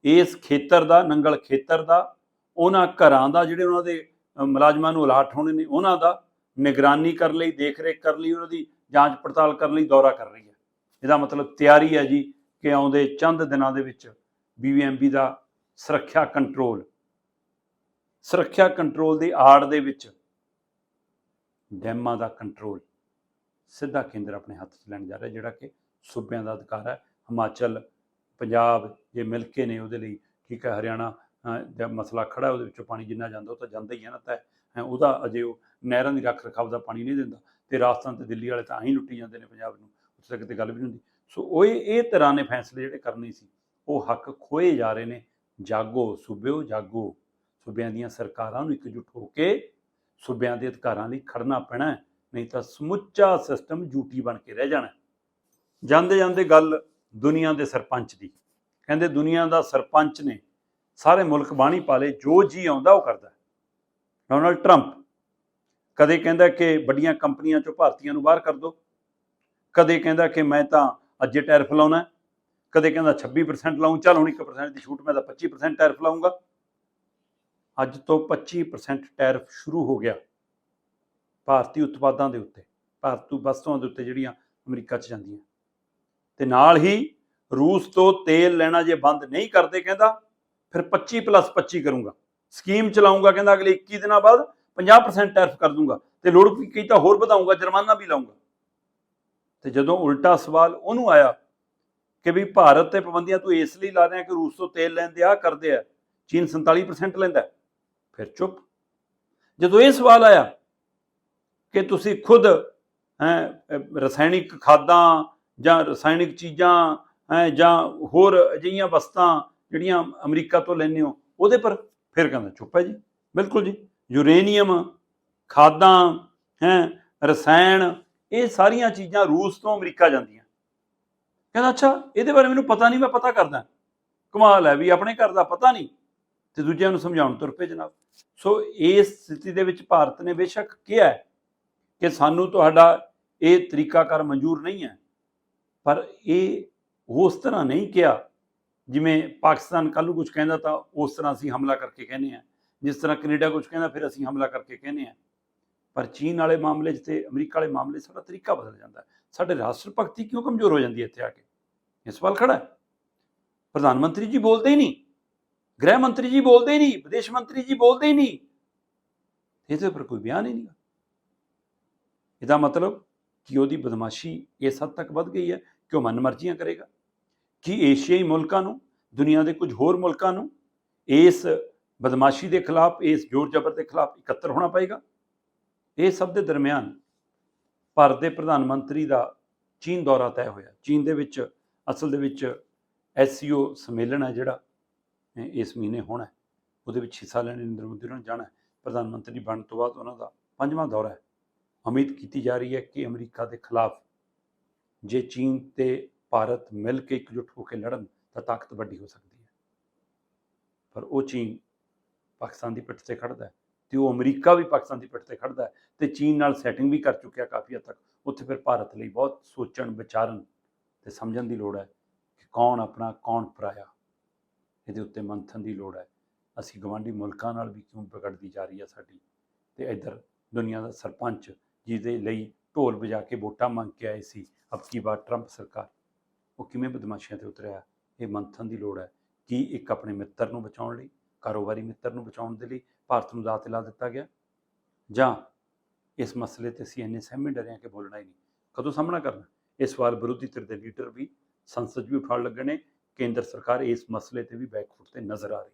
ਇਸ ਖੇਤਰ ਦਾ, ਨੰਗਲ ਖੇਤਰ ਦਾ, ਉਹਨਾਂ ਘਰਾਂ ਦਾ, ਜਿਹੜੇ ਉਹਨਾਂ ਦੇ ਮੁਲਾਜ਼ਮਾਂ ਨੂੰ ਅਲਾਟ ਹੋਣੇ ਨੇ, ਉਹਨਾਂ ਦਾ ਨਿਗਰਾਨੀ ਕਰਨ ਲਈ, ਦੇਖ-ਰੇਖ ਕਰਨ ਲਈ, ਉਹਨਾਂ ਦੀ ਜਾਂਚ ਪੜਤਾਲ ਕਰਨ ਲਈ ਦੌਰਾ ਕਰ ਰਹੀ ਹੈ। ਇਹਦਾ ਮਤਲਬ ਤਿਆਰੀ ਹੈ ਜੀ ਕਿ ਆਉਂਦੇ ਚੰਦ ਦਿਨਾਂ ਦੇ ਵਿੱਚ ਬੀਬੀਐਮਬੀ ਦਾ ਸੁਰੱਖਿਆ ਕੰਟਰੋਲ ਸੁਰੱਖਿਆ ਕੰਟਰੋਲ ਦੀ ਆੜ ਦੇ ਵਿੱਚ ਡੈਮਾਂ ਦਾ ਕੰਟਰੋਲ ਸਿੱਧਾ ਕੇਂਦਰ ਆਪਣੇ ਹੱਥ 'ਚ ਲੈਣ ਜਾ ਰਿਹਾ, ਜਿਹੜਾ ਕਿ ਸੂਬਿਆਂ ਦਾ ਅਧਿਕਾਰ ਹੈ। ਹਿਮਾਚਲ ਪੰਜਾਬ ਜੇ ਮਿਲ ਕੇ ਨੇ ਉਹਦੇ ਲਈ ਠੀਕ ਹੈ ਹਰਿਆਣਾ ਦਾ ਮਸਲਾ ਖੜਾ ਉਹਦੇ ਵਿੱਚੋਂ ਪਾਣੀ ਜਿੰਨਾ ਜਾਂਦਾ ਉਹ ਤਾਂ ਜਾਂਦਾ ਹੀ ਹੈ ਨਾ ਤਾਂ ਹੈਂ, ਉਹਦਾ ਅਜੇ ਉਹ ਨਹਿਰਾਂ ਦੀ ਰੱਖ ਰਖਾਵ ਦਾ ਪਾਣੀ ਨਹੀਂ ਦਿੰਦਾ ਤੇ ਰਾਜਸਥਾਨ ਤੇ ਦਿੱਲੀ ਵਾਲੇ ਤਾਂ ਆਹੀਂ ਲੁੱਟੀ ਜਾਂਦੇ ਨੇ ਪੰਜਾਬ ਨੂੰ ਉੱਥੇ ਤੱਕ ਤੇ ਗੱਲ ਵੀ ਨਹੀਂ ਹੁੰਦੀ। ਸੋ ਉਹ ਇਹ ਤਰ੍ਹਾਂ ਦੇ ਫੈਸਲੇ ਜਿਹੜੇ ਕਰਨੇ ਸੀ ਉਹ ਹੱਕ ਖੋਏ ਜਾ ਰਹੇ ਨੇ ਜਾਗੋ ਸੂਬਿਓ ਜਾਗੋ। ਸੂਬਿਆਂ ਦੀਆਂ ਸਰਕਾਰਾਂ ਨੂੰ ਇਕਜੁੱਟ ਹੋ ਕੇ ਸੂਬਿਆਂ ਦੇ ਅਧਿਕਾਰਾਂ ਲਈ ਖੜਨਾ ਪੈਣਾ ਨਹੀਂ ਤਾਂ ਸਮੁੱਚਾ ਸਿਸਟਮ ਝੂਠੀ ਬਣ ਕੇ ਰਹਿ ਜਾਣਾ ਜਾਂਦੇ ਜਾਂਦੇ ਗੱਲ ਦੁਨੀਆ ਦੇ ਸਰਪੰਚ ਦੀ। ਕਹਿੰਦੇ ਦੁਨੀਆ ਦਾ ਸਰਪੰਚ ਨੇ ਸਾਰੇ ਮੁਲਕ ਬਾਣੀ ਪਾਲੇ, ਜੋ ਜੀ ਆਉਂਦਾ ਉਹ ਕਰਦਾ। ਡੋਨਲਡ ਟਰੰਪ ਕਦੇ ਕਹਿੰਦਾ ਕਿ ਵੱਡੀਆਂ ਕੰਪਨੀਆਂ ਚੋਂ ਭਾਰਤੀਆਂ ਨੂੰ ਬਾਹਰ ਕਰ ਦਿਓ ਕਦੇ ਕਹਿੰਦਾ ਕਿ ਮੈਂ ਤਾਂ ਅੱਜੇ ਟੈਰਫ ਲਾਉਣਾ ਕਦੇ ਕਹਿੰਦਾ 26% ਲਾਉਂ ਚੱਲ ਹੁਣ 1% ਦੀ ਛੂਟ, ਮੈਂ ਤਾਂ 25% ਟੈਰਫ ਲਾਉਂਗਾ ਅੱਜ ਤੋਂ 25% ਟੈਰਫ ਸ਼ੁਰੂ ਹੋ ਗਿਆ ਭਾਰਤੀ ਉਤਪਾਦਾਂ ਦੇ ਉੱਤੇ, ਭਾਰਤੀ ਵਸਤੂਆਂ ਦੇ ਉੱਤੇ ਜਿਹੜੀਆਂ ਅਮਰੀਕਾ 'ਚ ਜਾਂਦੀਆਂ। ਤੇ ਨਾਲ ਹੀ ਰੂਸ ਤੋਂ ਤੇਲ ਲੈਣਾ ਜੇ ਬੰਦ ਨਹੀਂ ਕਰਦੇ ਕਹਿੰਦਾ, ਫਿਰ 25 ਪਲੱਸ 25 ਕਰੂੰਗਾ। ਸਕੀਮ ਚਲਾਉਂਗਾ ਕਹਿੰਦਾ ਅਗਲੇ 21 ਦਿਨਾਂ ਬਾਅਦ 50% ਟੈਰਫ ਕਰ ਦੂੰਗਾ। ਤੇ ਲੋੜ ਪਈ ਕਈ ਤਾਂ ਹੋਰ ਵਧਾਉਂਗਾ, ਜੁਰਮਾਨਾ ਵੀ ਲਾਉਂਗਾ। ਤੇ ਜਦੋਂ ਉਲਟਾ ਸਵਾਲ ਉਹਨੂੰ ਆਇਆ ਕਿ ਵੀ ਭਾਰਤ ਤੇ ਪਾਬੰਦੀਆਂ ਤੂੰ ਇਸ ਲਈ ਲਾ ਰਿਹਾ ਕਿ ਰੂਸ ਤੋਂ ਤੇਲ ਲੈਂਦੇ ਆ, ਕਰਦੇ ਆ, ਚੀਨ 47% ਲੈਂਦਾ ਫਿਰ ਚੁੱਪ। ਜਦੋਂ ਇਹ ਸਵਾਲ ਆਇਆ ਕਿ ਤੁਸੀਂ ਖੁਦ ਹੈ ਰਸਾਇਣਿਕ ਖਾਦਾਂ ਜਾਂ ਰਸਾਇਣਿਕ ਚੀਜ਼ਾਂ, ਹੈ, ਜਾਂ ਹੋਰ ਅਜਿਹੀਆਂ ਵਸਤਾਂ ਜਿਹੜੀਆਂ ਅਮਰੀਕਾ ਤੋਂ ਲੈਂਦੇ ਹੋ, ਉਹਦੇ ਪਰ ਫਿਰ ਕਹਿੰਦਾ, ਚੁੱਪ ਹੈ ਜੀ, ਬਿਲਕੁਲ ਜੀ। ਯੂਰੇਨੀਅਮ, ਖਾਦਾਂ, ਹੈ, ਰਸਾਇਣ, ਇਹ ਸਾਰੀਆਂ ਚੀਜ਼ਾਂ ਰੂਸ ਤੋਂ ਅਮਰੀਕਾ ਜਾਂਦੀਆਂ। ਕਹਿੰਦਾ, ਅੱਛਾ, ਇਹਦੇ ਬਾਰੇ ਮੈਨੂੰ ਪਤਾ ਨਹੀਂ, ਮੈਂ ਪਤਾ ਕਰਦਾ। ਕਮਾਲ ਹੈ ਵੀ ਆਪਣੇ ਘਰ ਦਾ ਪਤਾ ਨਹੀਂ ਤੇ ਦੂਜਿਆਂ ਨੂੰ ਸਮਝਾਉਣ ਤੁਰ ਪਏ ਜਨਾਬ। ਸੋ ਇਸ ਸਥਿਤੀ ਦੇ ਵਿੱਚ ਭਾਰਤ ਨੇ ਬੇਸ਼ੱਕ ਕਿਹਾ ਕਿ ਸਾਨੂੰ ਤੁਹਾਡਾ ਇਹ ਤਰੀਕਾਕਾਰ ਮਨਜ਼ੂਰ ਨਹੀਂ ਹੈ। ਪਰ ਇਹ ਉਸ ਤਰ੍ਹਾਂ ਨਹੀਂ ਕਿਹਾ, ਜਿਵੇਂ ਪਾਕਿਸਤਾਨ ਕੱਲ੍ਹ ਨੂੰ ਕੁਝ ਕਹਿੰਦਾ ਤਾਂ ਉਸ ਤਰ੍ਹਾਂ ਅਸੀਂ ਹਮਲਾ ਕਰਕੇ ਕਹਿੰਦੇ ਆ ਜਿਸ ਤਰ੍ਹਾਂ ਕੈਨੇਡਾ ਕੁਝ ਕਹਿੰਦਾ ਫਿਰ ਅਸੀਂ ਹਮਲਾ ਕਰਕੇ ਕਹਿੰਦੇ ਆ ਪਰ ਚੀਨ ਵਾਲੇ ਮਾਮਲੇ 'ਚ ਤੇ ਅਮਰੀਕਾ ਵਾਲੇ ਮਾਮਲੇ ਸਾਡਾ ਤਰੀਕਾ ਬਦਲ ਜਾਂਦਾ ਸਾਡੇ ਰਾਸ਼ਟਰ ਭਗਤੀ ਕਿਉਂ ਕਮਜ਼ੋਰ ਹੋ ਜਾਂਦੀ ਹੈ ਇੱਥੇ ਆ ਕੇ? ਇਹ ਸਵਾਲ ਖੜਾ ਹੈ। ਪ੍ਰਧਾਨ ਮੰਤਰੀ ਜੀ ਬੋਲਦੇ ਹੀ ਨਹੀਂ, ਗ੍ਰਹਿ ਮੰਤਰੀ ਜੀ ਬੋਲਦੇ ਹੀ ਨਹੀਂ, ਵਿਦੇਸ਼ ਮੰਤਰੀ ਜੀ ਬੋਲਦੇ ਹੀ ਨਹੀਂ। ਇਹਦੇ ਉੱਪਰ ਕੋਈ ਬਿਆਨ ਹੀ ਨਹੀਂ ਇਹਦਾ ਮਤਲਬ ਕਿ ਉਹਦੀ ਬਦਮਾਸ਼ੀ ਇਸ ਹੱਦ ਤੱਕ ਵੱਧ ਗਈ ਹੈ ਕਿ ਉਹ ਮਨਮਰਜ਼ੀਆਂ ਕਰੇਗਾ? ਕਿ ਏਸ਼ੀਆਈ ਮੁਲਕਾਂ ਨੂੰ, ਦੁਨੀਆ ਦੇ ਕੁਝ ਹੋਰ ਮੁਲਕਾਂ ਨੂੰ ਇਸ ਬਦਮਾਸ਼ੀ ਦੇ ਖਿਲਾਫ, ਇਸ ਜ਼ੋਰ ਜ਼ਬਰ ਦੇ ਖਿਲਾਫ ਇਕੱਤਰ ਹੋਣਾ ਪਏਗਾ? ਇਹ ਸਭ ਦੇ ਦਰਮਿਆਨ ਭਾਰਤ ਦੇ ਪ੍ਰਧਾਨ ਮੰਤਰੀ ਦਾ ਚੀਨ ਦੌਰਾ ਤੈਅ ਹੋਇਆ। ਚੀਨ ਦੇ ਵਿੱਚ ਅਸਲ ਦੇ ਵਿੱਚ ਐਸਸੀਓ ਸੰਮੇਲਨ ਹੈ ਜਿਹੜਾ ਇਸ ਮਹੀਨੇ ਹੋਣਾ ਉਹਦੇ ਵਿੱਚ ਹਿੱਸਾ ਲੈਣ ਨਰਿੰਦਰ ਮੋਦੀ ਨੂੰ ਜਾਣਾ ਪ੍ਰਧਾਨ ਮੰਤਰੀ ਬਣਨ ਤੋਂ ਬਾਅਦ ਉਹਨਾਂ ਦਾ ਪੰਜਵਾਂ ਦੌਰਾ ਹੈ। ਉਮੀਦ ਕੀਤੀ ਜਾ ਰਹੀ ਹੈ ਕਿ ਅਮਰੀਕਾ ਦੇ ਖਿਲਾਫ ਜੇ ਚੀਨ ਤੇ ਭਾਰਤ ਮਿਲ ਕੇ ਇਕਜੁੱਟ ਹੋ ਕੇ ਲੜਨ ਤਾਂ ਤਾਕਤ ਵੱਡੀ ਹੋ ਸਕਦੀ ਹੈ। ਪਰ ਉਹ ਚੀਨ ਪਾਕਿਸਤਾਨ ਦੀ ਪਿੱਠ ਤੇ ਖੜਦਾ ਹੈ ਤੇ ਉਹ ਅਮਰੀਕਾ ਵੀ ਪਾਕਿਸਤਾਨ ਦੀ ਪਿੱਠ ਤੇ ਖੜਦਾ ਹੈ ਤੇ ਚੀਨ ਨਾਲ ਸੈਟਿੰਗ ਵੀ ਕਰ ਚੁੱਕਿਆ ਕਾਫੀ ਹੱਦ ਤੱਕ। ਉੱਥੇ ਫਿਰ ਭਾਰਤ ਲਈ ਬਹੁਤ ਸੋਚਣ, ਵਿਚਾਰਨ ਤੇ ਸਮਝਣ ਦੀ ਲੋੜ ਹੈ ਕਿ ਕੌਣ ਆਪਣਾ, ਕੌਣ ਪਰਾਇਆ। ਇਹਦੇ ਉੱਤੇ ਮੰਥਨ ਦੀ ਲੋੜ ਹੈ। ਅਸੀਂ ਗਵਾਂਢੀ ਮੁਲਕਾਂ ਨਾਲ ਵੀ ਕਿਉਂ ਵਿਗੜਦੀ ਜਾ ਰਹੀ ਹੈ ਸਾਡੀ? ਤੇ ਇੱਧਰ ਦੁਨੀਆ ਦਾ ਸਰਪੰਚ ਜਿਹਦੇ ਲਈ ਢੋਲ ਵਜਾ ਕੇ ਵੋਟਾਂ ਮੰਗ ਕੇ ਆਏ ਸੀ। ਅਬ ਕੀ ਬਾਤ ਟਰੰਪ ਸਰਕਾਰ? ਉਹ ਕਿਵੇਂ ਬਦਮਾਸ਼ੀਆਂ ਤੇ ਉਤਰਿਆ? ਇਹ ਮੰਥਨ ਦੀ ਲੋੜ ਹੈ। ਕਿ ਇੱਕ ਆਪਣੇ ਮਿੱਤਰ ਨੂੰ ਬਚਾਉਣ ਲਈ, ਕਾਰੋਬਾਰੀ ਮਿੱਤਰ ਨੂੰ ਬਚਾਉਣ ਦੇ ਲਈ ਭਾਰਤ ਨੂੰ ਦਾਅ ਤੇ ਲਾ ਦਿੱਤਾ ਗਿਆ? ਜਾਂ ਇਸ ਮਸਲੇ ਤੇ ਅਸੀਂ ਇੰਨੇ ਸਹਿਮੇ ਡਰਿਆ ਕਿ ਬੋਲਣਾ ਹੀ ਨਹੀਂ? ਕਦੋਂ ਸਾਹਮਣਾ ਕਰਨਾ? ਇਹ ਸਵਾਲ ਵਿਰੋਧੀ ਧਿਰ ਦੇ ਲੀਡਰ ਵੀ ਸੰਸਦ 'ਚ ਵੀ ਉਠਾਉਣ ਲੱਗੇ ਨੇ। ਕੇਂਦਰ ਸਰਕਾਰ ਇਸ ਮਸਲੇ ਤੇ ਵੀ ਬੈਕਫੁੱਟ ਤੇ ਨਜ਼ਰ ਆ ਰਹੀ